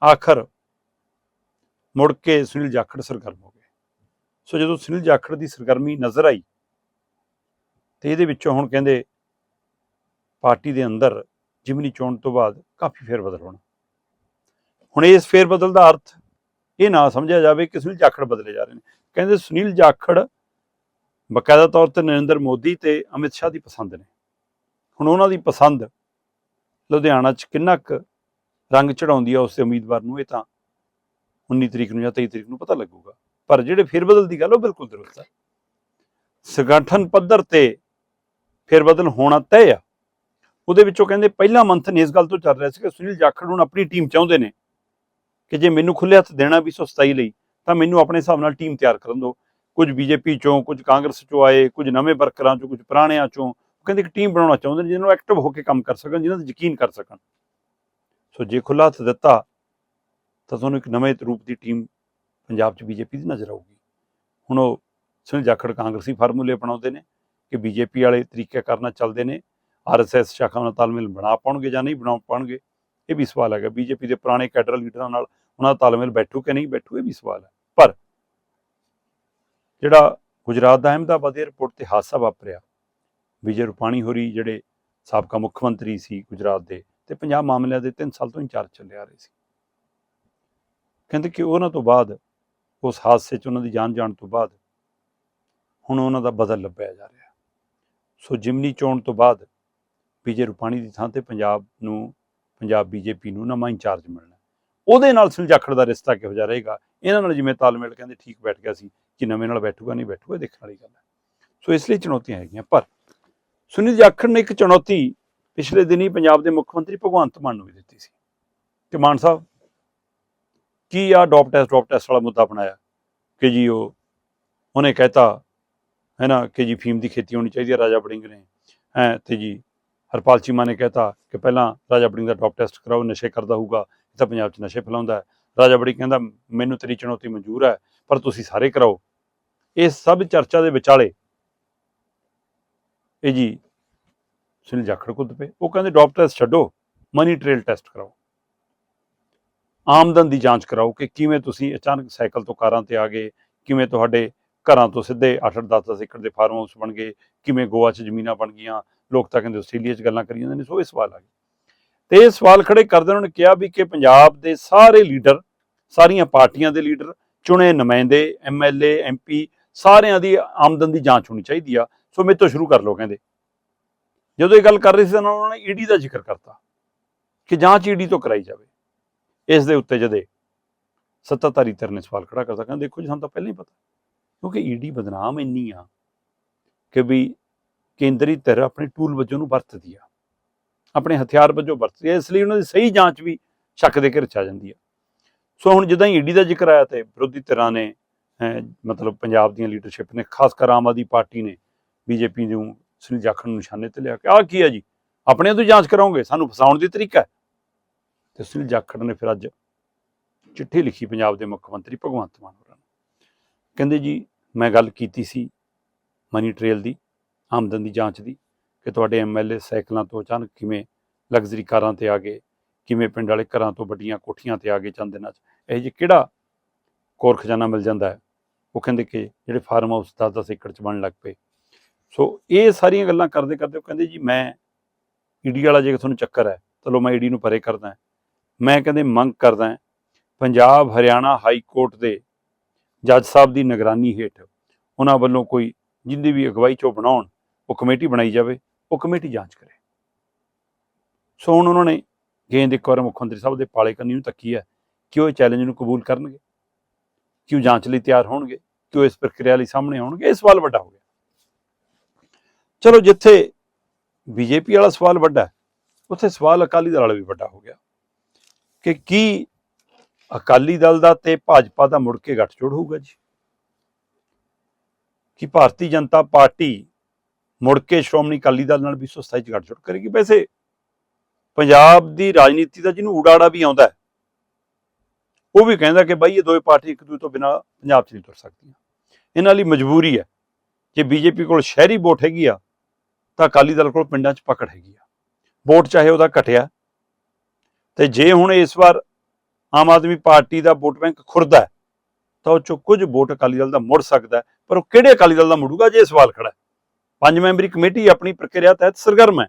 ਆਖਰ ਮੁੜ ਕੇ ਸੁਨੀਲ ਜਾਖੜ ਸਰਗਰਮ ਹੋ ਗਏ। ਸੋ ਜਦੋਂ ਸੁਨੀਲ ਜਾਖੜ ਦੀ ਸਰਗਰਮੀ ਨਜ਼ਰ ਆਈ, ਤੇ ਇਹਦੇ ਵਿੱਚੋਂ ਹੁਣ ਕਹਿੰਦੇ ਪਾਰਟੀ ਦੇ ਅੰਦਰ ਜਿਮਨੀ ਚੋਣ ਤੋਂ ਬਾਅਦ ਕਾਫੀ ਫੇਰਬਦਲ ਹੋਣਾ। ਹੁਣ ਇਸ ਫੇਰਬਦਲ ਦਾ ਅਰਥ ਇਹ ਨਾ ਸਮਝਿਆ ਜਾਵੇ ਕਿ ਸੁਨੀਲ ਜਾਖੜ ਬਦਲੇ ਜਾ ਰਹੇ ਨੇ। ਕਹਿੰਦੇ ਸੁਨੀਲ ਜਾਖੜ ਬਕਾਇਦਾ ਤੌਰ ਤੇ ਨਰਿੰਦਰ ਮੋਦੀ ਤੇ ਅਮਿਤ ਸ਼ਾਹ ਦੀ ਪਸੰਦ ਨੇ। ਹੁਣ ਉਹਨਾਂ ਦੀ ਪਸੰਦ ਲੁਧਿਆਣਾ 'ਚ ਕਿੰਨਾ ਕੁ ਰੰਗ ਚੜਾਉਂਦੀ ਆ ਉਸ ਉਮੀਦਵਾਰ ਨੂੰ, ਇਹ ਤਾਂ 19 ਤਰੀਕ ਨੂੰ ਜਾਂ 23 ਤਰੀਕ ਨੂੰ ਪਤਾ ਲੱਗੂਗਾ। ਪਰ ਜਿਹੜੇ ਫੇਰਬਦਲ ਦੀ ਗੱਲ, ਉਹ ਬਿਲਕੁਲ ਦਰੁਸਤ ਹੈ ਸੰਗਠਨ ਪੱਧਰ ਤੇ ਫੇਰਬਦਲ ਹੋਣਾ ਤੈਅ ਆ। ਉਹਦੇ ਵਿੱਚੋਂ ਕਹਿੰਦੇ ਪਹਿਲਾ ਮੰਥਨ ਇਸ ਗੱਲ ਤੋਂ ਚੱਲ ਰਿਹਾ ਸੀ ਕਿ ਸੁਨੀਲ ਜਾਖੜ ਹੁਣ ਆਪਣੀ ਟੀਮ ਚਾਹੁੰਦੇ ਨੇ ਕਿ ਜੇ ਮੈਨੂੰ ਖੁੱਲੇ ਹੱਥ ਦੇਣਾ 227 ਲਈ, ਤਾਂ ਮੈਨੂੰ ਆਪਣੇ ਹਿਸਾਬ ਨਾਲ ਟੀਮ ਤਿਆਰ ਕਰਨ ਦਿਓ। ਕੁਝ ਬੀਜੇਪੀ ਚੋਂ, ਕੁਝ ਕਾਂਗਰਸ ਚੋਂ ਆਏ, ਕੁਝ ਨਵੇਂ ਵਰਕਰਾਂ ਚੋਂ, ਕੁਝ ਪੁਰਾਣਿਆਂ ਚੋਂ, ਉਹ ਕਹਿੰਦੇ ਇੱਕ ਟੀਮ ਬਣਾਉਣਾ ਚਾਹੁੰਦੇ ਨੇ, ਜਿਹਨਾਂ ਨੂੰ ਐਕਟਿਵ ਹੋ ਕੇ ਕੰਮ ਕਰ ਸਕਣ, ਜਿਹਨਾਂ ਤੇ ਯਕੀਨ ਕਰ ਸਕਣ। ਸੋ ਜੇ ਖੁੱਲਾ ਹੱਥ ਦਿੱਤਾ, ਤਾਂ ਤੁਹਾਨੂੰ ਇੱਕ ਨਵੇਂ ਰੂਪ ਦੀ ਟੀਮ ਪੰਜਾਬ 'ਚ ਬੀਜੇਪੀ ਦੀ ਨਜ਼ਰ ਆਊਗੀ। ਹੁਣ ਉਹ ਸੁਨੀਲ ਜਾਖੜ ਕਾਂਗਰਸੀ ਫਾਰਮੂਲੇ ਅਪਣਾਉਂਦੇ ਨੇ ਕਿ ਬੀਜੇਪੀ ਵਾਲੇ ਤਰੀਕੇ ਕਰਨਾ ਚੱਲਦੇ ਨੇ ਆਰਐਸਐਸ ਸ਼ਾਖਾ ਨਾਲ ਤਾਲਮੇਲ ਬਣਾ ਪਾਉਣਗੇ ਜਾਂ ਨਹੀਂ ਬਣਾ ਪਾਉਣਗੇ, ਇਹ ਵੀ ਸਵਾਲ ਹੈਗਾ। ਬੀਜੇਪੀ ਦੇ ਪੁਰਾਣੇ ਕੈਡਰ ਲੀਡਰਾਂ ਨਾਲ ਉਹਨਾਂ ਦਾ ਤਾਲਮੇਲ ਬੈਠੂ ਕਿ ਨਹੀਂ ਬੈਠੂ, ਇਹ ਵੀ ਸਵਾਲ ਹੈ। ਪਰ ਜਿਹੜਾ ਗੁਜਰਾਤ ਦਾ ਅਹਿਮਦਾਬਾਦ 에ਅਰਪੋਰਟ ਤੇ ਹਾਦਸਾ ਵਾਪਰਿਆ। ਵਿਜੇ ਰੂਪਾਣੀ ਹੋਰੀ ਜਿਹੜੇ ਸਾਬਕਾ ਮੁੱਖ ਮੰਤਰੀ ਸੀ ਗੁਜਰਾਤ ਦੇ ਤੇ ਪੰਜਾਬ ਮਾਮਲਿਆਂ ਦੇ 3 ਸਾਲ ਤੋਂ ਇੰਚਾਰਜ ਚੱਲੇ ਆ ਰਹੇ ਸੀ। ਕਹਿੰਦੇ ਕਿ ਉਹਨਾਂ ਤੋਂ ਬਾਅਦ, ਉਸ ਹਾਦਸੇ 'ਚ ਉਹਨਾਂ ਦੀ ਜਾਨ ਜਾਣ ਤੋਂ ਬਾਅਦ ਹੁਣ ਉਹਨਾਂ ਦਾ ਬਦਲ ਲੱਭਿਆ ਜਾ ਰਿਹਾ। ਸੋ ਜਿਮਨੀ ਚੋਣ ਤੋਂ ਬਾਅਦ ਵਿਜੇ ਰੂਪਾਣੀ ਦੀ ਥਾਂ ਤੇ ਪੰਜਾਬ ਨੂੰ, ਪੰਜਾਬ ਬੀਜੇਪੀ ਨੂੰ ਨਵਾਂ ਇੰਚਾਰਜ ਮਿਲਣਾ। ਉਹਦੇ ਨਾਲ ਸੁਨੀਲ ਜਾਖੜ ਦਾ ਰਿਸ਼ਤਾ ਕਿਹੋ ਜਿਹਾ ਰਹੇਗਾ? ਇਹਨਾਂ ਨਾਲ ਜਿਵੇਂ ਤਾਲਮੇਲ ਕਹਿੰਦੇ ਠੀਕ ਬੈਠ ਗਿਆ ਸੀ ਕਿ ਨਵੇਂ ਨਾਲ ਬੈਠੂਗਾ, ਨਹੀਂ ਬੈਠੂਗਾ ਦੇਖਣ ਵਾਲੀ ਗੱਲ ਹੈ। ਸੋ ਇਸ ਲਈ ਚੁਣੌਤੀਆਂ ਹੈਗੀਆਂ, ਪਰ ਸੁਨੀਲ ਜਾਖੜ ਨੇ ਇੱਕ ਚੁਣੌਤੀ ਪਿਛਲੇ ਦਿਨੀ ਪੰਜਾਬ ਦੇ ਮੁੱਖ ਮੰਤਰੀ ਭਗਵੰਤ ਮਾਨ ਨੂੰ ਵੀ ਦਿੱਤੀ ਸੀ। ਕਿ ਮਾਨ ਸਾਹਿਬ, ਕੀ ਆ ਡੌਪ ਟੈਸਟ ਡੌਪ ਟੈਸਟ ਵਾਲਾ ਮੁੱਦਾ ਬਣਾਇਆ? ਕਿ ਜੀ ਉਹ, ਉਹਨੇ ਕਹਿਤਾ, ਹੈ ਨਾ, ਕਿ ਜੀ ਫੀਮ ਦੀ ਖੇਤੀ ਹੋਣੀ ਚਾਹੀਦੀ ਹੈ, ਰਾਜਾ ਬੜਿੰਗ ਨੇ। ਹੈ, ਤੇ ਜੀ ਹਰਪਾਲ ਚੀਮਾ ਨੇ ਕਹਿਤਾ ਕਿ ਪਹਿਲਾਂ ਰਾਜਾ ਬੜਿੰਗ ਦਾ ਡੌਪ ਟੈਸਟ ਕਰਾਓ, ਨਸ਼ੇ ਕਰਦਾ ਹੋਊਗਾ, ਇਹ ਤਾਂ ਪੰਜਾਬ 'ਚ ਨਸ਼ੇ ਫੈਲਾਉਂਦਾ ਰਾਜਾ ਬੜੀ ਕਹਿੰਦਾ, ਮੈਨੂੰ ਤੇਰੀ ਚੁਣੌਤੀ ਮਨਜ਼ੂਰ ਹੈ, ਪਰ ਤੁਸੀਂ ਸਾਰੇ ਕਰਾਓ। ਇਹ ਸਭ ਚਰਚਾ ਦੇ ਵਿਚਾਲੇ ਇਹ ਜੀ ਸੁਨੀਲ ਜਾਖੜ ਕੁੱਦ ਪਏ। ਉਹ ਕਹਿੰਦੇ ਡੌਪ ਟੈਸਟ ਛੱਡੋ, ਮਨੀ ਟ੍ਰੇਲ ਟੈਸਟ ਕਰਾਓ। ਆਮਦਨ ਦੀ ਜਾਂਚ ਕਰਾਓ ਕਿ ਕਿਵੇਂ ਤੁਸੀਂ ਅਚਾਨਕ ਸਾਈਕਲ ਤੋਂ ਕਾਰਾਂ ਤੇ ਆ ਗਏ, ਕਿਵੇਂ ਤੁਹਾਡੇ ਘਰਾਂ ਤੋਂ ਸਿੱਧੇ 8-8 10-10 ਏਕੜ ਦੇ ਫਾਰਮ ਹਾਊਸ ਬਣ ਗਏ, ਕਿਵੇਂ ਗੋਆ 'ਚ ਜ਼ਮੀਨਾਂ ਬਣ ਗਈਆਂ, ਲੋਕ ਤਾਂ ਕਹਿੰਦੇ ਆਸਟ੍ਰੇਲੀਆ 'ਚ ਗੱਲਾਂ ਕਰੀ ਜਾਂਦੇ ਨੇ। ਸੋ ਇਹ ਸਵਾਲ ਆ ਗਏ। ਤੇ ਇਹ ਸਵਾਲ ਖੜੇ ਕਰਦੇ ਉਹਨਾਂ ਨੇ ਕਿਹਾ ਵੀ ਕਿ ਪੰਜਾਬ ਦੇ ਸਾਰੇ ਲੀਡਰ ਸਾਰੀਆਂ ਪਾਰਟੀਆਂ ਦੇ ਲੀਡਰ ਚੁਣੇ, ਨੁਮਾਇੰਦੇ ਐਮਐਲਏ ਐਮਪੀ ਸਾਰਿਆਂ ਦੀ ਆਮਦਨ ਦੀ ਜਾਂਚ ਹੋਣੀ ਚਾਹੀਦੀ ਆ। ਸੋ ਮੇਰੇ ਤੋਂ ਸ਼ੁਰੂ ਕਰ ਲਓ ਕਹਿੰਦੇ। ਜਦੋਂ ਇਹ ਗੱਲ ਕਰ ਰਹੇ ਸੀ ਤਾਂ ਉਹਨਾਂ ਨੇ ਈਡੀ ਦਾ ਜ਼ਿਕਰ ਕਰਤਾ ਕਿ ਜਾਂਚ ਈਡੀ ਤੋਂ ਕਰਾਈ ਜਾਵੇ। ਇਸ ਦੇ ਉੱਤੇ ਜਦੇ ਸੱਤਾਧਾਰੀ ਧਿਰ ਨੇ ਸਵਾਲ ਖੜਾ ਕਰਤਾ, ਕਹਿੰਦੇ, ਦੇਖੋ ਜੀ, ਸਾਨੂੰ ਤਾਂ ਪਹਿਲਾਂ ਹੀ ਪਤਾ, ਕਿਉਂਕਿ ਈਡੀ ਬਦਨਾਮ ਇੰਨੀ ਆ ਕਿ ਵੀ ਕੇਂਦਰੀ ਧਿਰ ਆਪਣੇ ਟੂਲ ਵਜੋਂ ਨੂੰ ਵਰਤਦੀ ਆ। ਆਪਣੇ ਹਥਿਆਰ ਵਜੋਂ ਵਰਤਦੀ ਆ, ਇਸ ਲਈ ਉਹਨਾਂ ਦੀ ਸਹੀ ਜਾਂਚ ਵੀ ਸ਼ੱਕ ਦੇ ਘੇਰੇ ਚ ਆ ਜਾਂਦੀ ਆ। ਸੋ ਹੁਣ ਜਿੱਦਾਂ ਹੀ ਈਡੀ ਦਾ ਜ਼ਿਕਰ ਆਇਆ ਤੇ ਵਿਰੋਧੀ ਧਿਰਾਂ ਨੇ ਮਤਲਬ ਪੰਜਾਬ ਦੀਆਂ ਲੀਡਰਸ਼ਿਪ ਨੇ, ਖਾਸ ਕਰ ਆਮ ਆਦਮੀ ਪਾਰਟੀ ਨੇ, ਬੀਜੇਪੀ ਨੂੰ ਸੁਨੀਲ ਜਾਖੜ ਨੂੰ ਨਿਸ਼ਾਨੇ ਤੇ ਲਿਆ ਕਿ, ਆਹ ਕੀ ਹੈ ਜੀ? ਆਪਣੇ ਤੋਂ ਜਾਂਚ ਕਰਾਉਂਗੇ ਸਾਨੂੰ ਫਸਾਉਣ ਦੀ ਤਰੀਕਾ ਹੈ। ਤੇ ਸੁਨੀਲ ਜਾਖੜ ਨੇ ਫਿਰ ਅੱਜ ਚਿੱਠੀ ਲਿਖੀ ਪੰਜਾਬ ਦੇ ਮੁੱਖ ਮੰਤਰੀ ਭਗਵੰਤ ਮਾਨ ਹੋਰਾਂ ਨੂੰ। ਕਹਿੰਦੇ ਜੀ, ਮੈਂ ਗੱਲ ਕੀਤੀ ਸੀ ਮਨੀ ਟ੍ਰੇਲ ਦੀ, ਆਮਦਨ ਦੀ ਜਾਂਚ ਦੀ, ਕਿ ਤੁਹਾਡੇ ਐਮਐਲਏ ਸਾਈਕਲਾਂ ਤੋਂ ਅਚਾਨਕ ਕਿਵੇਂ ਲਗਜ਼ਰੀ ਕਾਰਾਂ ਤੇ ਆ ਗਏ ਕਿਵੇਂ ਪਿੰਡ ਵਾਲੇ ਘਰਾਂ ਤੋਂ ਵੱਡੀਆਂ ਕੋਠੀਆਂ ਤੇ ਆ ਗਏ ਚੰਦ ਦਿਨਾਂ 'ਚ ਇਹ ਜੀ ਕਿਹੜਾ ਕੋਰ ਖਜ਼ਾਨਾ ਮਿਲ ਜਾਂਦਾ ਹੈ? ਉਹ ਕਹਿੰਦੇ ਕਿ ਜਿਹੜੇ ਫਾਰਮ ਹਾਊਸ 10-10 ਏਕੜ 'ਚ ਬਣਨ ਲੱਗ ਪਏ। ਸੋ ਇਹ ਸਾਰੀਆਂ ਗੱਲਾਂ ਕਰਦੇ ਕਰਦੇ ਉਹ ਕਹਿੰਦੇ ਜੀ, ਮੈਂ ਈਡੀ ਵਾਲਾ ਜੇ ਤੁਹਾਨੂੰ ਚੱਕਰ ਹੈ ਚਲੋ ਮੈਂ ਈਡੀ ਨੂੰ ਪਰੇ ਕਰਦਾ ਮੈਂ ਕਹਿੰਦੇ ਮੰਗ ਕਰਦਾ ਪੰਜਾਬ ਹਰਿਆਣਾ ਹਾਈ ਕੋਰਟ ਦੇ ਜੱਜ ਸਾਹਿਬ ਦੀ ਨਿਗਰਾਨੀ ਹੇਠ ਉਹਨਾਂ ਵੱਲੋਂ ਕੋਈ ਜਿੰਦੀ ਵੀ ਅਗਵਾਈ ਚੋਂ ਬਣਾਉਣ, ਉਹ ਕਮੇਟੀ ਬਣਾਈ ਜਾਵੇ, ਉਹ ਕਮੇਟੀ ਜਾਂਚ ਕਰੇ। ਸੋ ਹੁਣ ਉਹਨਾਂ ਨੇ ਗੇਂਦ ਇੱਕ ਵਾਰ ਮੁੱਖ ਮੰਤਰੀ ਸਾਹਿਬ ਦੇ ਪਾਲੇ ਕੰਨੀ ਨੂੰ ਤੱਕੀ ਹੈ, ਕਿ ਉਹ ਚੈਲੰਜ ਨੂੰ ਕਬੂਲ ਕਰਨਗੇ? ਕਿ ਉਹ ਜਾਂਚ ਲਈ ਤਿਆਰ ਹੋਣਗੇ? ਕਿ ਉਹ ਇਸ ਪ੍ਰਕਿਰਿਆ ਲਈ ਸਾਹਮਣੇ ਆਉਣਗੇ? ਇਹ ਸਵਾਲ ਵੱਡਾ ਹੋ ਗਿਆ। ਚਲੋ ਜਿੱਥੇ ਬੀਜੇਪੀ ਵਾਲਾ ਸਵਾਲ ਵੱਡਾ ਉੱਥੇ ਸਵਾਲ ਅਕਾਲੀ ਦਲ ਵਾਲਾ ਵੀ ਵੱਡਾ ਹੋ ਗਿਆ। ਕਿ ਕੀ ਅਕਾਲੀ ਦਲ ਦਾ ਤੇ ਭਾਜਪਾ ਦਾ ਮੁੜ ਕੇ ਗੱਠਜੋੜ ਹੋਊਗਾ ਜੀ? ਕਿ ਭਾਰਤੀ ਜਨਤਾ ਪਾਰਟੀ ਮੁੜ ਕੇ ਸ਼੍ਰੋਮਣੀ ਅਕਾਲੀ ਦਲ ਨਾਲ 227 ਚ ਗੱਠਜੋੜ ਕਰੇਗੀ? ਵੈਸੇ ਪੰਜਾਬ ਦੀ ਰਾਜਨੀਤੀ ਦਾ ਜਿਹਨੂੰ ਉਡਾੜਾ ਵੀ ਆਉਂਦਾ ਉਹ ਵੀ ਕਹਿੰਦਾ ਕਿ ਬਾਈ ਇਹ ਦੋਵੇਂ ਪਾਰਟੀ ਇੱਕ ਦੂਜੇ ਤੋਂ ਬਿਨਾ ਪੰਜਾਬ 'ਚ ਨਹੀਂ ਤੁਰ ਸਕਦੀਆਂ। ਇਹਨਾਂ ਲਈ ਮਜਬੂਰੀ ਹੈ, ਜੇ ਬੀਜੇਪੀ ਕੋਲ ਸ਼ਹਿਰੀ ਵੋਟ ਹੈਗੀ ਆ, ਤਾਂ ਅਕਾਲੀ ਦਲ ਕੋਲ ਪਿੰਡਾਂ 'ਚ ਪਕੜ ਹੈਗੀ ਆ। ਵੋਟ ਚਾਹੇ ਉਹਦਾ ਘਟਿਆ, ਤੇ ਜੇ ਹੁਣ ਇਸ ਵਾਰ ਆਮ ਆਦਮੀ ਪਾਰਟੀ ਦਾ ਵੋਟ ਬੈਂਕ ਖੁਰਦਾ ਤਾਂ ਉਹ ਚੋਂ ਕੁਝ ਵੋਟ ਅਕਾਲੀ ਦਲ ਦਾ ਮੁੜ ਸਕਦਾ ਪਰ ਉਹ ਕਿਹੜੇ ਅਕਾਲੀ ਦਲ ਦਾ ਮੁੜੂਗਾ ਜੇ ਸਵਾਲ ਖੜਾ ਪੰਜ ਮੈਂਬਰੀ ਕਮੇਟੀ ਆਪਣੀ ਪ੍ਰਕਿਰਿਆ ਤਹਿਤ ਸਰਗਰਮ ਹੈ।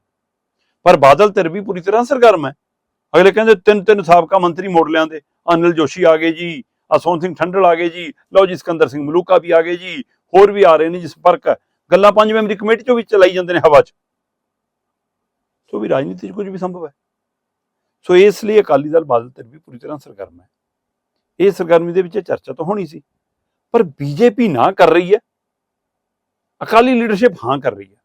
ਪਰ ਬਾਦਲ ਧਿਰ ਵੀ ਪੂਰੀ ਤਰ੍ਹਾਂ ਸਰਗਰਮ ਹੈ। ਅਗਲੇ ਕਹਿੰਦੇ ਤਿੰਨ ਤਿੰਨ ਸਾਬਕਾ ਮੰਤਰੀ ਮੋੜ ਲਿਆਂਦੇ। ਅਨਿਲ ਜੋਸ਼ੀ ਆ ਗਏ ਜੀ, ਅਸੋਨ ਸਿੰਘ ਠੰਡਲ ਆ ਗਏ ਜੀ, ਲਓ ਜੀ ਸਿਕੰਦਰ ਸਿੰਘ ਮਲੂਕਾ ਵੀ ਆ ਗਏ ਜੀ, ਹੋਰ ਵੀ ਆ ਰਹੇ ਨੇ ਜੀ ਸੰਪਰਕ ਗੱਲਾਂ ਪੰਜ ਮੈਂਬਰੀ ਕਮੇਟੀ ਚੋਂ ਵੀ ਚਲਾਈ ਜਾਂਦੇ ਨੇ ਹਵਾ 'ਚ। ਸੋ ਵੀ ਰਾਜਨੀਤੀ 'ਚ ਕੁਝ ਵੀ ਸੰਭਵ ਹੈ। ਸੋ ਇਸ ਲਈ ਅਕਾਲੀ ਦਲ ਬਾਦਲ ਧਿਰ ਵੀ ਪੂਰੀ ਤਰ੍ਹਾਂ ਸਰਗਰਮ ਹੈ। ਇਹ ਸਰਗਰਮੀ ਦੇ ਵਿੱਚ ਇਹ ਚਰਚਾ ਤਾਂ ਹੋਣੀ ਸੀ। ਪਰ ਬੀਜੇਪੀ ਨਾ ਕਰ ਰਹੀ ਹੈ। ਅਕਾਲੀ ਲੀਡਰਸ਼ਿਪ ਹਾਂ ਕਰ ਰਹੀ ਹੈ।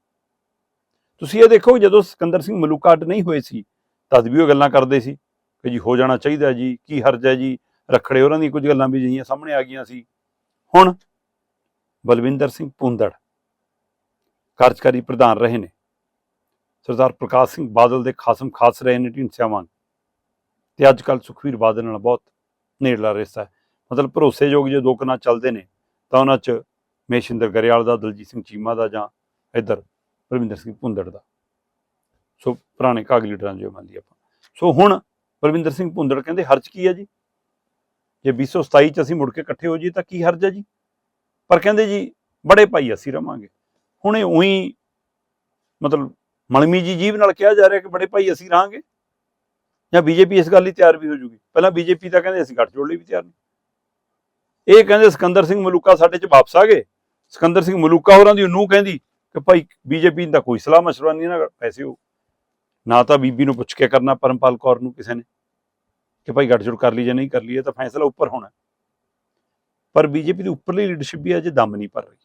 ਤੁਸੀਂ ਇਹ ਦੇਖੋ, ਜਦੋਂ ਸਿਕੰਦਰ ਸਿੰਘ ਮਲੂਕਾਟ ਨਹੀਂ ਹੋਏ ਸੀ ਤਦ ਵੀ ਉਹ ਗੱਲਾਂ ਕਰਦੇ ਸੀ ਕਿ ਜੀ ਹੋ ਜਾਣਾ ਚਾਹੀਦਾ ਜੀ, ਕੀ ਹਰਜ ਹੈ ਜੀ? ਰਖੜੇ ਉਹਨਾਂ ਦੀਆਂ ਕੁਝ ਗੱਲਾਂ ਵੀ ਜਿਹੀਆਂ ਸਾਹਮਣੇ ਆ ਗਈਆਂ ਸੀ। ਹੁਣ ਬਲਵਿੰਦਰ ਸਿੰਘ ਪੁੰਦੜ, ਕਾਰਜਕਾਰੀ ਪ੍ਰਧਾਨ ਰਹੇ ਨੇ। ਸਰਦਾਰ ਪ੍ਰਕਾਸ਼ ਸਿੰਘ ਬਾਦਲ ਦੇ ਖਾਸਮ ਖਾਸ ਰਹੇ ਨੇ ਢੀਂਡਸਿਆਵਾਂ ਤੇ ਅੱਜ ਕੱਲ ਸੁਖਵੀਰ ਬਾਦਲ ਨਾਲ ਬਹੁਤ ਨੇੜਲਾ ਰਿਸ਼ਤਾ ਹੈ। ਮਤਲਬ ਭਰੋਸੇਯੋਗ ਜੇ ਦੋ ਕਨਾ ਚੱਲਦੇ ਨੇ, ਤਾਂ ਉਹਨਾਂ 'ਚ ਮੇਸ਼ਿੰਦਰ ਗਰੇਵਾਲ ਦਾ, ਦਲਜੀਤ ਸਿੰਘ ਚੀਮਾ ਦਾ ਜਾਂ ਇੱਧਰ ਬਲਵਿੰਦਰ ਸਿੰਘ ਭੁੰਦੜ ਦਾ। ਸੋ ਪੁਰਾਣੇ ਕਾਗ ਲੀਡਰਾਂ ਜੋ ਮੰਨ ਲਈ ਆਪਾਂ। ਸੋ ਹੁਣ ਬਲਵਿੰਦਰ ਸਿੰਘ ਭੁੰਦੜ ਕਹਿੰਦੇ, ਹਰਜ ਕੀ ਹੈ ਜੀ? ਜੇ 227 ਚ ਅਸੀਂ ਮੁੜ ਕੇ ਇਕੱਠੇ ਹੋ ਜੀ ਤਾਂ ਕੀ ਹਰਜ ਹੈ ਜੀ? ਪਰ ਕਹਿੰਦੇ ਜੀ, ਬੜੇ ਭਾਈ ਅਸੀਂ ਰਵਾਂਗੇ। ਹੁਣ ਇਹ ਉਹੀ ਮਤਲਬ ਮਲਮੀ ਜੀ ਜੀਵ ਨਾਲ ਕਿਹਾ ਜਾ ਰਿਹਾ ਕਿ ਬੜੇ ਭਾਈ ਅਸੀਂ ਰਹਾਂਗੇ। ਜਾਂ ਬੀਜੇਪੀ ਇਸ ਗੱਲ ਲਈ ਤਿਆਰ ਵੀ ਹੋ ਜੂਗੀ। ਪਹਿਲਾਂ ਬੀਜੇਪੀ ਤਾਂ ਕਹਿੰਦੇ ਅਸੀਂ ਗੱਠਜੋੜ ਲਈ ਵੀ ਤਿਆਰ ਨਹੀਂ। ਇਹ ਕਹਿੰਦੇ ਸਿਕੰਦਰ ਸਿੰਘ ਮਲੂਕਾ ਸਾਡੇ ਚ ਵਾਪਸ ਆ ਗਏ। ਸਿਕੰਦਰ ਸਿੰਘ ਮਲੂਕਾ ਹੋਰਾਂ ਦੀ ਨੂੰ ਕਹਿੰਦੀ ਕਿ ਭਾਈ ਬੀਜੇਪੀ ਦਾ ਕੋਈ ਸਲਾਹ ਮਸ਼ਵਰਾ ਨਹੀਂ ਨਾ ਪੈਸੇ ਹੋ ਨਾ ਤਾਂ ਬੀਬੀ ਨੂੰ ਪੁੱਛ ਕੇ ਕਰਨਾ ਪਰਮਪਾਲ ਕੌਰ ਨੂੰ ਕਿਸੇ ਨੇ ਕਿ ਭਾਈ ਗੱਠਜੋੜ ਕਰ ਲਈ ਜਾਂ ਨਹੀਂ ਕਰ ਲਈ ਇਹ ਤਾਂ ਫੈਸਲਾ ਉੱਪਰ ਹੋਣਾ। ਪਰ ਬੀਜੇਪੀ ਦੀ ਉੱਪਰਲੀ ਲੀਡਰਸ਼ਿਪ ਵੀ ਅਜੇ ਦਮ ਨਹੀਂ ਭਰ ਰਹੀ।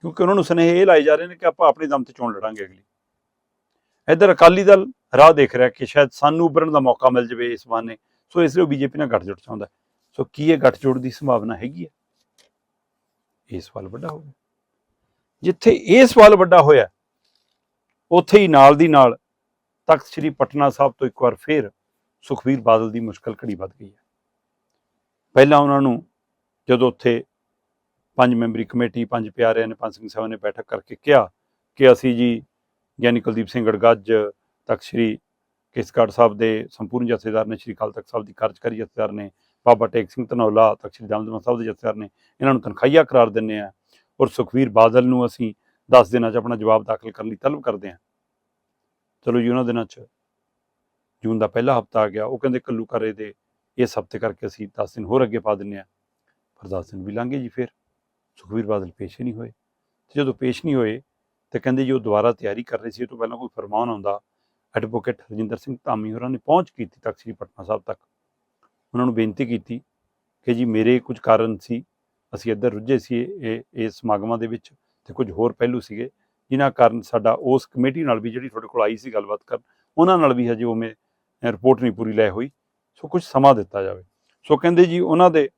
ਕਿਉਂਕਿ ਉਹਨਾਂ ਨੂੰ ਸੁਨੇਹੇ ਇਹ ਲਾਏ ਜਾ ਰਹੇ ਨੇ ਕਿ ਆਪਾਂ ਆਪਣੇ ਦਮ ਤੇ ਚੋਣ ਲੜਾਂਗੇ ਅਗਲੀ। ਇੱਧਰ ਅਕਾਲੀ ਦਲ ਰਾਹ ਦੇਖ ਰਿਹਾ ਕਿ ਸ਼ਾਇਦ ਸਾਨੂੰ ਉੱਭਰਨ ਦਾ ਮੌਕਾ ਮਿਲ ਜਵੇ ਇਸ ਬਹਾਨੇ। ਸੋ ਇਸ ਲਈ ਉਹ ਬੀਜੇਪੀ ਨਾਲ ਗੱਠਜੋੜ ਚਾਹੁੰਦਾ। ਸੋ ਕੀ ਇਹ ਗੱਠਜੋੜ ਦੀ ਸੰਭਾਵਨਾ ਹੈਗੀ ਹੈ? ਇਹ ਸਵਾਲ ਵੱਡਾ ਹੋ ਗਿਆ ਜਿੱਥੇ ਇਹ ਸਵਾਲ ਵੱਡਾ ਹੋਇਆ, ਉੱਥੇ ਹੀ ਨਾਲ ਦੀ ਨਾਲ ਤਖਤ ਸ੍ਰੀ ਪਟਨਾ ਸਾਹਿਬ ਤੋਂ ਇੱਕ ਵਾਰ ਫੇਰ ਸੁਖਵੀਰ ਬਾਦਲ ਦੀ ਮੁਸ਼ਕਲ ਘੜੀ ਵੱਧ ਗਈ ਹੈ। ਪਹਿਲਾਂ ਉਹਨਾਂ ਨੂੰ ਜਦੋਂ ਉੱਥੇ ਪੰਜ ਮੈਂਬਰੀ ਕਮੇਟੀ, ਪੰਜ ਪਿਆਰਿਆਂ ਨੇ, ਪੰਜ ਸਿੰਘ ਸਾਹਿਬ ਨੇ ਬੈਠਕ ਕਰਕੇ ਕਿਹਾ ਕਿ ਅਸੀਂ ਜੀ ਗਿਆਨੀ ਕੁਲਦੀਪ ਸਿੰਘ ਗੜਗੱਜ ਤਖਤ ਸ੍ਰੀ ਕਿਸਗੜ੍ਹ ਸਾਹਿਬ ਦੇ ਸੰਪੂਰਨ ਜਥੇਦਾਰ ਨੇ, ਸ੍ਰੀ ਅਕਾਲ ਤਖਤ ਸਾਹਿਬ ਦੀ ਕਾਰਜਕਾਰੀ ਜਥੇਦਾਰ ਨੇ, ਬਾਬਾ ਟੇਕ ਸਿੰਘ ਧਨੌਲਾ, ਤਖਤ ਸ੍ਰੀ ਦਮਦਮਾ ਸਾਹਿਬ ਦੇ ਜਥੇਦਾਰ ਨੇ, ਇਹਨਾਂ ਨੂੰ ਤਨਖਾਹੀਆ ਕਰਾਰ ਦਿੰਨੇ ਆ ਔਰ ਸੁਖਵੀਰ ਬਾਦਲ ਨੂੰ ਅਸੀਂ 10 ਦਿਨਾਂ 'ਚ ਆਪਣਾ ਜਵਾਬ ਦਾਖਲ ਕਰਨ ਲਈ ਤਲਬ ਕਰਦੇ ਹਾਂ। ਚਲੋ ਜੀ, ਉਹਨਾਂ ਦਿਨਾਂ 'ਚ ਜੂਨ ਦਾ ਪਹਿਲਾ ਹਫਤਾ ਆ ਗਿਆ, ਉਹ ਕਹਿੰਦੇ ਕੱਲੂ ਕਰੇ ਦੇ ਇਸ ਹਫ਼ਤੇ ਕਰਕੇ ਅਸੀਂ 10 ਦਿਨ ਹੋਰ ਅੱਗੇ ਪਾ ਦਿੰਨੇ ਆ ਪਰ 10 ਦਿਨ ਵੀ ਲੰਘੇ ਜੀ ਫਿਰ, ਸੁਖਵੀਰ ਬਾਦਲ ਪੇਸ਼ ਹੀ ਨਹੀਂ ਹੋਏ। ਤੇ ਜਦੋਂ ਪੇਸ਼ ਨਹੀਂ ਹੋਏ, ਤੇ ਕਹਿੰਦੇ ਜੀ ਉਹ ਦੁਬਾਰਾ ਤਿਆਰੀ ਕਰ ਰਹੇ ਸੀ, ਇਹ ਤੋਂ ਪਹਿਲਾਂ ਕੋਈ ਫਰਮਾਨ ਆਉਂਦਾ, ਐਡਵੋਕੇਟ ਹਰਜਿੰਦਰ ਸਿੰਘ ਧਾਮੀ ਹੋਰਾਂ ਨੇ ਪਹੁੰਚ ਕੀਤੀ ਤਖਤ ਸ੍ਰੀ ਪਟਨਾ ਸਾਹਿਬ ਤੱਕ। ਉਹਨਾਂ ਨੂੰ ਬੇਨਤੀ ਕੀਤੀ ਕਿ ਜੀ ਮੇਰੇ ਕੁਝ ਕਾਰਨ ਸੀ ਅਸੀਂ ਇੱਧਰ ਰੁੱਝੇ ਸੀ ਇਹ ਇਸ ਸਮਾਗਮਾਂ ਦੇ ਵਿੱਚ ਤੇ ਕੁਝ ਹੋਰ ਪਹਿਲੂ ਸੀਗੇ, ਜਿਨ੍ਹਾਂ ਕਾਰਨ ਸਾਡਾ ਉਸ ਕਮੇਟੀ ਨਾਲ ਵੀ ਜਿਹੜੀ ਤੁਹਾਡੇ ਕੋਲ ਆਈ ਸੀ ਗੱਲਬਾਤ ਕਰਨ, ਉਹਨਾਂ ਨਾਲ ਵੀ ਹਜੇ ਉਵੇਂ ਰਿਪੋਰਟ ਨਹੀਂ ਪੂਰੀ ਲੈ ਹੋਈ, ਸੋ ਕੁਝ ਸਮਾਂ ਦਿੱਤਾ ਜਾਵੇ। ਸੋ ਕਹਿੰਦੇ ਜੀ ਉਹਨਾਂ ਦੇ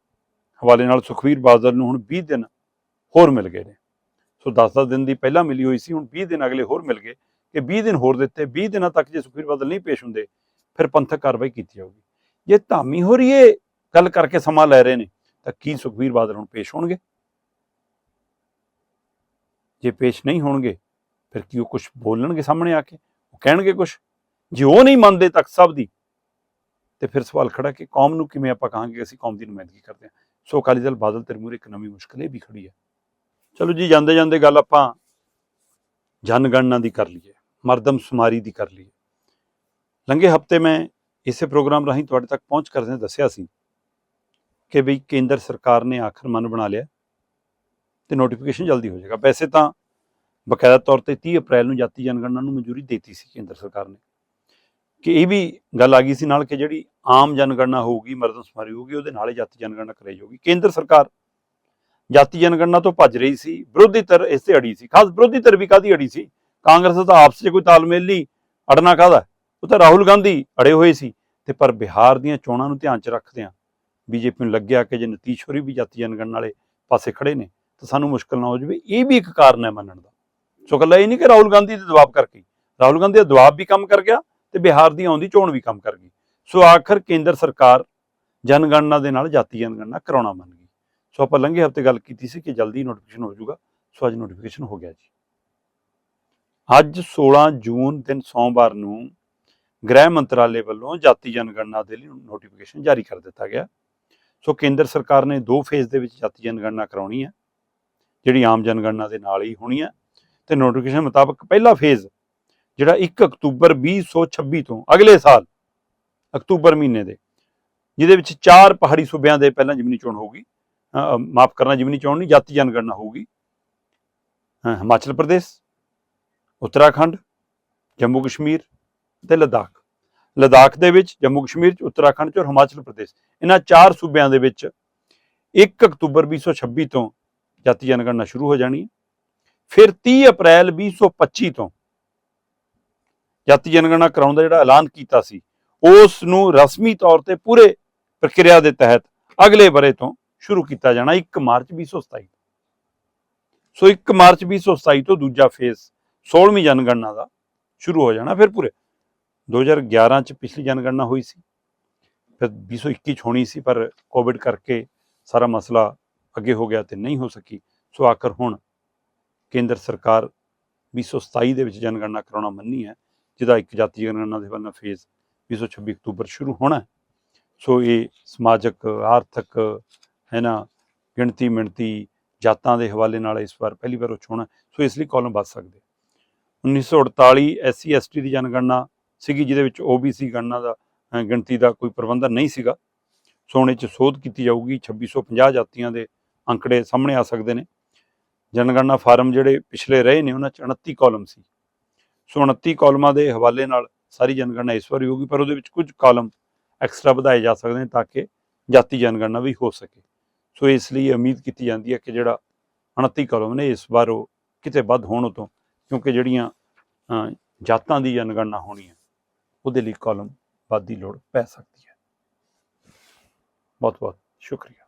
ਹਵਾਲੇ ਨਾਲ ਸੁਖਵੀਰ ਬਾਦਲ ਨੂੰ ਹੁਣ 20 ਦਿਨ ਹੋਰ ਮਿਲ ਗਏ ਨੇ। ਸੋ 10-10 ਦਿਨ ਦੀ ਪਹਿਲਾਂ ਮਿਲੀ ਹੋਈ ਸੀ, ਹੁਣ 20 ਦਿਨ ਅਗਲੇ ਹੋਰ ਮਿਲ ਗਏ, ਕਿ 20 ਦਿਨ ਹੋਰ ਦਿੱਤੇ 20 ਦਿਨਾਂ ਤੱਕ ਜੇ ਸੁਖਵੀਰ ਬਾਦਲ ਨਹੀਂ ਪੇਸ਼ ਹੁੰਦੇ, ਫਿਰ ਪੰਥਕ ਕਾਰਵਾਈ ਕੀਤੀ ਜਾਊਗੀ। ਜੇ ਧਾਮੀ ਹੋ ਰਹੀ ਏ ਗੱਲ ਕਰਕੇ ਸਮਾਂ ਲੈ ਰਹੇ ਨੇ। ਤਾਂ ਕੀ ਸੁਖਬੀਰ ਬਾਦਲ ਹੁਣ ਪੇਸ਼ ਹੋਣਗੇ? ਜੇ ਪੇਸ਼ ਨਹੀਂ ਹੋਣਗੇ, ਫਿਰ ਕੀ ਉਹ ਕੁਝ ਬੋਲਣਗੇ ਸਾਹਮਣੇ ਆ ਕੇ? ਉਹ ਕਹਿਣਗੇ ਕੁਝ ਜੇ ਉਹ ਨਹੀਂ ਮੰਨਦੇ ਤੱਕ ਸਭ ਦੀ, ਤੇ ਫਿਰ ਸਵਾਲ ਖੜਾ ਕਿ ਕੌਮ ਨੂੰ ਕਿਵੇਂ ਆਪਾਂ ਕਹਾਂਗੇ? ਅਸੀਂ ਕੌਮ ਦੀ ਨੁਮਾਇੰਦਗੀ ਕਰਦੇ ਹਾਂ। ਸੋ ਅਕਾਲੀ ਦਲ, ਬਾਦਲ ਤੇ ਮੂਹਰੇ ਇੱਕ ਨਵੀਂ ਮੁਸ਼ਕਲ ਇਹ ਵੀ ਖੜੀ ਹੈ। ਚਲੋ ਜੀ ਜਾਂਦੇ ਜਾਂਦੇ ਗੱਲ ਆਪਾਂ ਜਨਗਣਨਾ ਦੀ ਕਰ ਲਈਏ, ਮਰਦਮ ਸੁਮਾਰੀ ਦੀ ਕਰ ਲਈਏ। ਲੰਘੇ ਹਫ਼ਤੇ ਮੈਂ ਇਸੇ ਪ੍ਰੋਗਰਾਮ ਰਾਹੀਂ ਤੁਹਾਡੇ ਤੱਕ ਪਹੁੰਚ ਕਰਦੇ ਦੱਸਿਆ ਸੀ ਕਿ ਵੀ ਕੇਂਦਰ ਸਰਕਾਰ ਨੇ ਆਖਰ ਮਨ ਬਣਾ ਲਿਆ ਤੇ ਨੋਟੀਫਿਕੇਸ਼ਨ ਜਲਦੀ ਹੋ ਜਾਏਗਾ। ਵੈਸੇ ਤਾਂ ਬਕਾਇਦਾ ਤੌਰ ਤੇ 30 ਅਪ੍ਰੈਲ ਨੂੰ ਜਾਤੀ ਜਨਗਣਨਾ ਨੂੰ ਮਨਜ਼ੂਰੀ ਦਿੱਤੀ ਸੀ ਕੇਂਦਰ ਸਰਕਾਰ ਨੇ। ਕਿ ਇਹ ਵੀ ਗੱਲ ਆ ਗਈ ਸੀ ਨਾਲ ਕਿ ਜਿਹੜੀ ਆਮ ਜਨਗਣਨਾ ਹੋਊਗੀ ਮਰਦਮਸ਼ੁਮਾਰੀ ਹੋਊਗੀ, ਉਹਦੇ ਨਾਲ ਹੀ ਜਾਤੀ ਜਨਗਣਨਾ ਕਰਾਈ ਜਾਊਗੀ। ਕੇਂਦਰ ਸਰਕਾਰ ਜਾਤੀ ਜਨਗਣਨਾ ਤੋਂ ਭੱਜ ਰਹੀ ਸੀ, ਵਿਰੋਧੀ ਧਿਰ ਇਸ ਤੇ ਅੜੀ ਸੀ। ਖਾਸ ਵਿਰੋਧੀ ਧਿਰ ਵੀ ਕਾਦੀ ਅੜੀ ਸੀ? ਕਾਂਗਰਸ ਤਾਂ ਆਪਸ 'ਚ ਕੋਈ ਤਾਲਮੇਲ ਨਹੀਂ, ਅੜਨਾ ਕਾਹਦਾ? ਉਹ ਤਾਂ ਰਾਹੁਲ ਗਾਂਧੀ ਅੜੇ ਹੋਏ ਸੀ ਤੇ ਪਰ ਬਿਹਾਰ ਦੀਆਂ ਚੋਣਾਂ ਨੂੰ ਧਿਆਨ 'ਚ ਰੱਖਦਿਆਂ ਬੀਜੇਪੀ ਨੂੰ ਲੱਗਿਆ ਕਿ ਜੇ ਨਤੀਸ਼ ਹੋਰੀ ਵੀ ਜਾਤੀ ਜਨਗਣਨਾ ਵਾਲੇ ਪਾਸੇ ਖੜੇ ਨੇ, ਤਾਂ ਸਾਨੂੰ ਮੁਸ਼ਕਲ ਨਾ ਹੋ ਜਾਵੇ। ਇਹ ਵੀ ਇੱਕ ਕਾਰਨ ਹੈ ਮੰਨਣ ਦਾ। ਸੋ ਗੱਲਾਂ ਇਹ ਨਹੀਂ ਕਿ ਰਾਹੁਲ ਗਾਂਧੀ ਦੇ ਦਬਾਅ ਕਰਕੇ। ਰਾਹੁਲ ਗਾਂਧੀ ਦਾ ਦਬਾਅ ਵੀ ਕੰਮ ਕਰ ਗਿਆ ਤੇ ਬਿਹਾਰ ਦੀ ਆਉਂਦੀ ਚੋਣ ਵੀ ਕੰਮ ਕਰ ਗਈ। ਸੋ ਆਖਰ ਕੇਂਦਰ ਸਰਕਾਰ ਜਨਗਣਨਾ ਦੇ ਨਾਲ ਜਾਤੀ ਜਨਗਣਨਾ ਕਰਾਉਣਾ ਮੰਨ ਗਈ। ਸੋ ਆਪਾਂ ਲੰਘੇ ਹਫ਼ਤੇ ਗੱਲ ਕੀਤੀ ਸੀ ਕਿ ਜਲਦੀ ਨੋਟੀਫਿਕੇਸ਼ਨ ਹੋ ਜਾਊਗਾ। ਸੋ ਅੱਜ ਨੋਟੀਫਿਕੇਸ਼ਨ ਹੋ ਗਿਆ ਜੀ। ਅੱਜ 16 ਜੂਨ ਦਿਨ ਸੋਮਵਾਰ ਨੂੰ ਗ੍ਰਹਿ ਮੰਤਰਾਲੇ ਵੱਲੋਂ ਜਾਤੀ ਜਨਗਣਨਾ ਦੇ ਲਈ ਨੋਟੀਫਿਕੇਸ਼ਨ ਜਾਰੀ ਕਰ ਦਿੱਤਾ ਗਿਆ। ਸੋ ਕੇਂਦਰ ਸਰਕਾਰ ਨੇ ਦੋ ਫੇਜ਼ ਦੇ ਵਿੱਚ ਜਾਤੀ ਜਨਗਣਨਾ ਕਰਾਉਣੀ ਹੈ, ਜਿਹੜੀ ਆਮ ਜਨਗਣਨਾ ਦੇ ਨਾਲ ਹੀ ਹੋਣੀ ਹੈ ਤੇ ਨੋਟੀਫਿਕੇਸ਼ਨ ਮੁਤਾਬਕ ਪਹਿਲਾ ਫੇਜ਼ ਜਿਹੜਾ 1 ਅਕਤੂਬਰ 2026 ਤੋਂ ਅਗਲੇ ਸਾਲ ਅਕਤੂਬਰ ਮਹੀਨੇ ਦੇ, ਜਿਹਦੇ ਵਿੱਚ ਚਾਰ ਪਹਾੜੀ ਸੂਬਿਆਂ ਦੇ ਪਹਿਲਾਂ ਜ਼ਮੀਨੀ ਚੋਣ ਹੋਊਗੀ ਮਾਫ ਕਰਨਾ ਜ਼ਮੀਨੀ ਚੋਣ ਨਹੀਂ, ਜਾਤੀ ਜਨਗਣਨਾ ਹੋਊਗੀ। ਹਿਮਾਚਲ ਪ੍ਰਦੇਸ਼, ਉੱਤਰਾਖੰਡ, ਜੰਮੂ ਕਸ਼ਮੀਰ ਤੇ ਲਦਾਖ। ਲਦਾਖ ਦੇ ਵਿੱਚ, ਜੰਮੂ ਕਸ਼ਮੀਰ ਚ, ਉੱਤਰਾਖੰਡ ਚ ਔਰ ਹਿਮਾਚਲ ਪ੍ਰਦੇਸ਼। ਇਹਨਾਂ ਚਾਰ ਸੂਬਿਆਂ ਦੇ ਵਿੱਚ 1 ਅਕਤੂਬਰ 2026 ਤੋਂ ਜਾਤੀ ਜਨਗਣਨਾ ਸ਼ੁਰੂ ਹੋ ਜਾਣੀ ਹੈ। ਫਿਰ 30 ਅਪ੍ਰੈਲ 2025 ਤੋਂ ਜਾਤੀ ਜਨਗਣਨਾ ਕਰਾਉਣ ਦਾ ਜਿਹੜਾ ਐਲਾਨ ਕੀਤਾ ਸੀ, ਉਸ ਨੂੰ ਰਸਮੀ ਤੌਰ ਤੇ ਪੂਰੇ ਪ੍ਰਕਿਰਿਆ ਦੇ ਤਹਿਤ ਅਗਲੇ ਬਰੇ ਤੋਂ ਸ਼ੁਰੂ ਕੀਤਾ ਜਾਣਾ 1 ਮਾਰਚ 2027 ਸੋ 1 ਮਾਰਚ 2027 ਤੋਂ ਦੂਜਾ ਫੇਜ਼ 16ਵੀਂ ਜਨਗਣਨਾ ਦਾ ਸ਼ੁਰੂ ਹੋ ਜਾਣਾ ਫਿਰ ਪੂਰੇ। 2011 ਚ ਪਿਛਲੀ ਜਨਗਣਨਾ ਹੋਈ ਸੀ। ਫਿਰ 2021 ਚ ਹੋਣੀ ਸੀ, ਪਰ ਕੋਵਿਡ ਕਰਕੇ ਸਾਰਾ ਮਸਲਾ ਅੱਗੇ ਹੋ ਗਿਆ ਤੇ ਨਹੀਂ ਹੋ ਸਕੀ। ਸੋ ਆਖਰ ਹੁਣ ਕੇਂਦਰ ਸਰਕਾਰ 2027 ਦੇ ਵਿੱਚ ਜਨਗਣਨਾ ਕਰਾਉਣਾ ਮੰਨੀ ਹੈ, ਜਿਹਦਾ ਇੱਕ ਜਾਤੀ ਜਨਗਣਨਾ ਦੇ ਵੱਲੋਂ ਫੇਜ਼ 226 ਅਕਤੂਬਰ ਸ਼ੁਰੂ ਹੋਣਾ ਸੋ ਇਹ ਸਮਾਜਿਕ, ਆਰਥਿਕ, ਹੈ ਨਾ ਗਿਣਤੀ ਮਿਣਤੀ ਜਾਤਾਂ ਦੇ ਹਵਾਲੇ ਨਾਲ ਇਸ ਵਾਰ ਪਹਿਲੀ ਵਾਰ ਉਹ 'ਚ ਸੋ ਇਸ ਲਈ ਕਾਲਮ ਵੱਧ ਸਕਦੇ 1948 ਐਸਸੀ, ਐਸਟੀ ਦੀ ਜਨਗਣਨਾ ਸੀਗੀ, ਜਿਹਦੇ ਵਿੱਚ ਓਬੀਸੀ ਗਣਨਾ ਦਾ ਗਿਣਤੀ ਦਾ ਕੋਈ ਪ੍ਰਬੰਧਨ ਨਹੀਂ ਸੀਗਾ। ਸੋ 'ਚ ਸੋਧ ਕੀਤੀ ਜਾਊਗੀ 2650 ਜਾਤੀਆਂ ਦੇ ਅੰਕੜੇ ਸਾਹਮਣੇ ਆ ਸਕਦੇ ਨੇ। ਜਨਗਣਨਾ ਫਾਰਮ ਜਿਹੜੇ ਪਿਛਲੇ ਰਹੇ ਨੇ, ਉਹਨਾਂ 'ਚ 29 ਕਾਲਮ ਸੀ। ਸੋ 29 ਕਾਲਮਾਂ ਦੇ ਹਵਾਲੇ ਨਾਲ ਸਾਰੀ ਜਨਗਣਨਾ ਇਸ ਵਾਰੀ ਹੋਊਗੀ, ਪਰ ਉਹਦੇ ਵਿੱਚ ਕੁਝ ਕਾਲਮ ਐਕਸਟਰਾ ਵਧਾਏ ਜਾ ਸਕਦੇ ਨੇ, ਤਾਂ ਕਿ ਜਾਤੀ ਜਨਗਣਨਾ ਵੀ ਹੋ ਸਕੇ। ਸੋ ਇਸ ਲਈ ਉਮੀਦ ਕੀਤੀ ਜਾਂਦੀ ਹੈ ਕਿ ਜਿਹੜਾ 29 ਕਾਲਮ ਨੇ, ਇਸ ਵਾਰ ਉਹ ਕਿਤੇ ਵੱਧ ਹੋਣ ਉਹ ਤੋਂ ਕਿਉਂਕਿ ਜਿਹੜੀਆਂ ਜਾਤਾਂ ਦੀ ਜਨਗਣਨਾ ਹੋਣੀ ਹੈ ਉਹਦੇ ਲਈ ਕਾਲਮ ਵੱਧ ਦੀ ਲੋੜ ਪੈ ਸਕਦੀ ਹੈ। ਬਹੁਤ ਬਹੁਤ ਸ਼ੁਕਰੀਆ।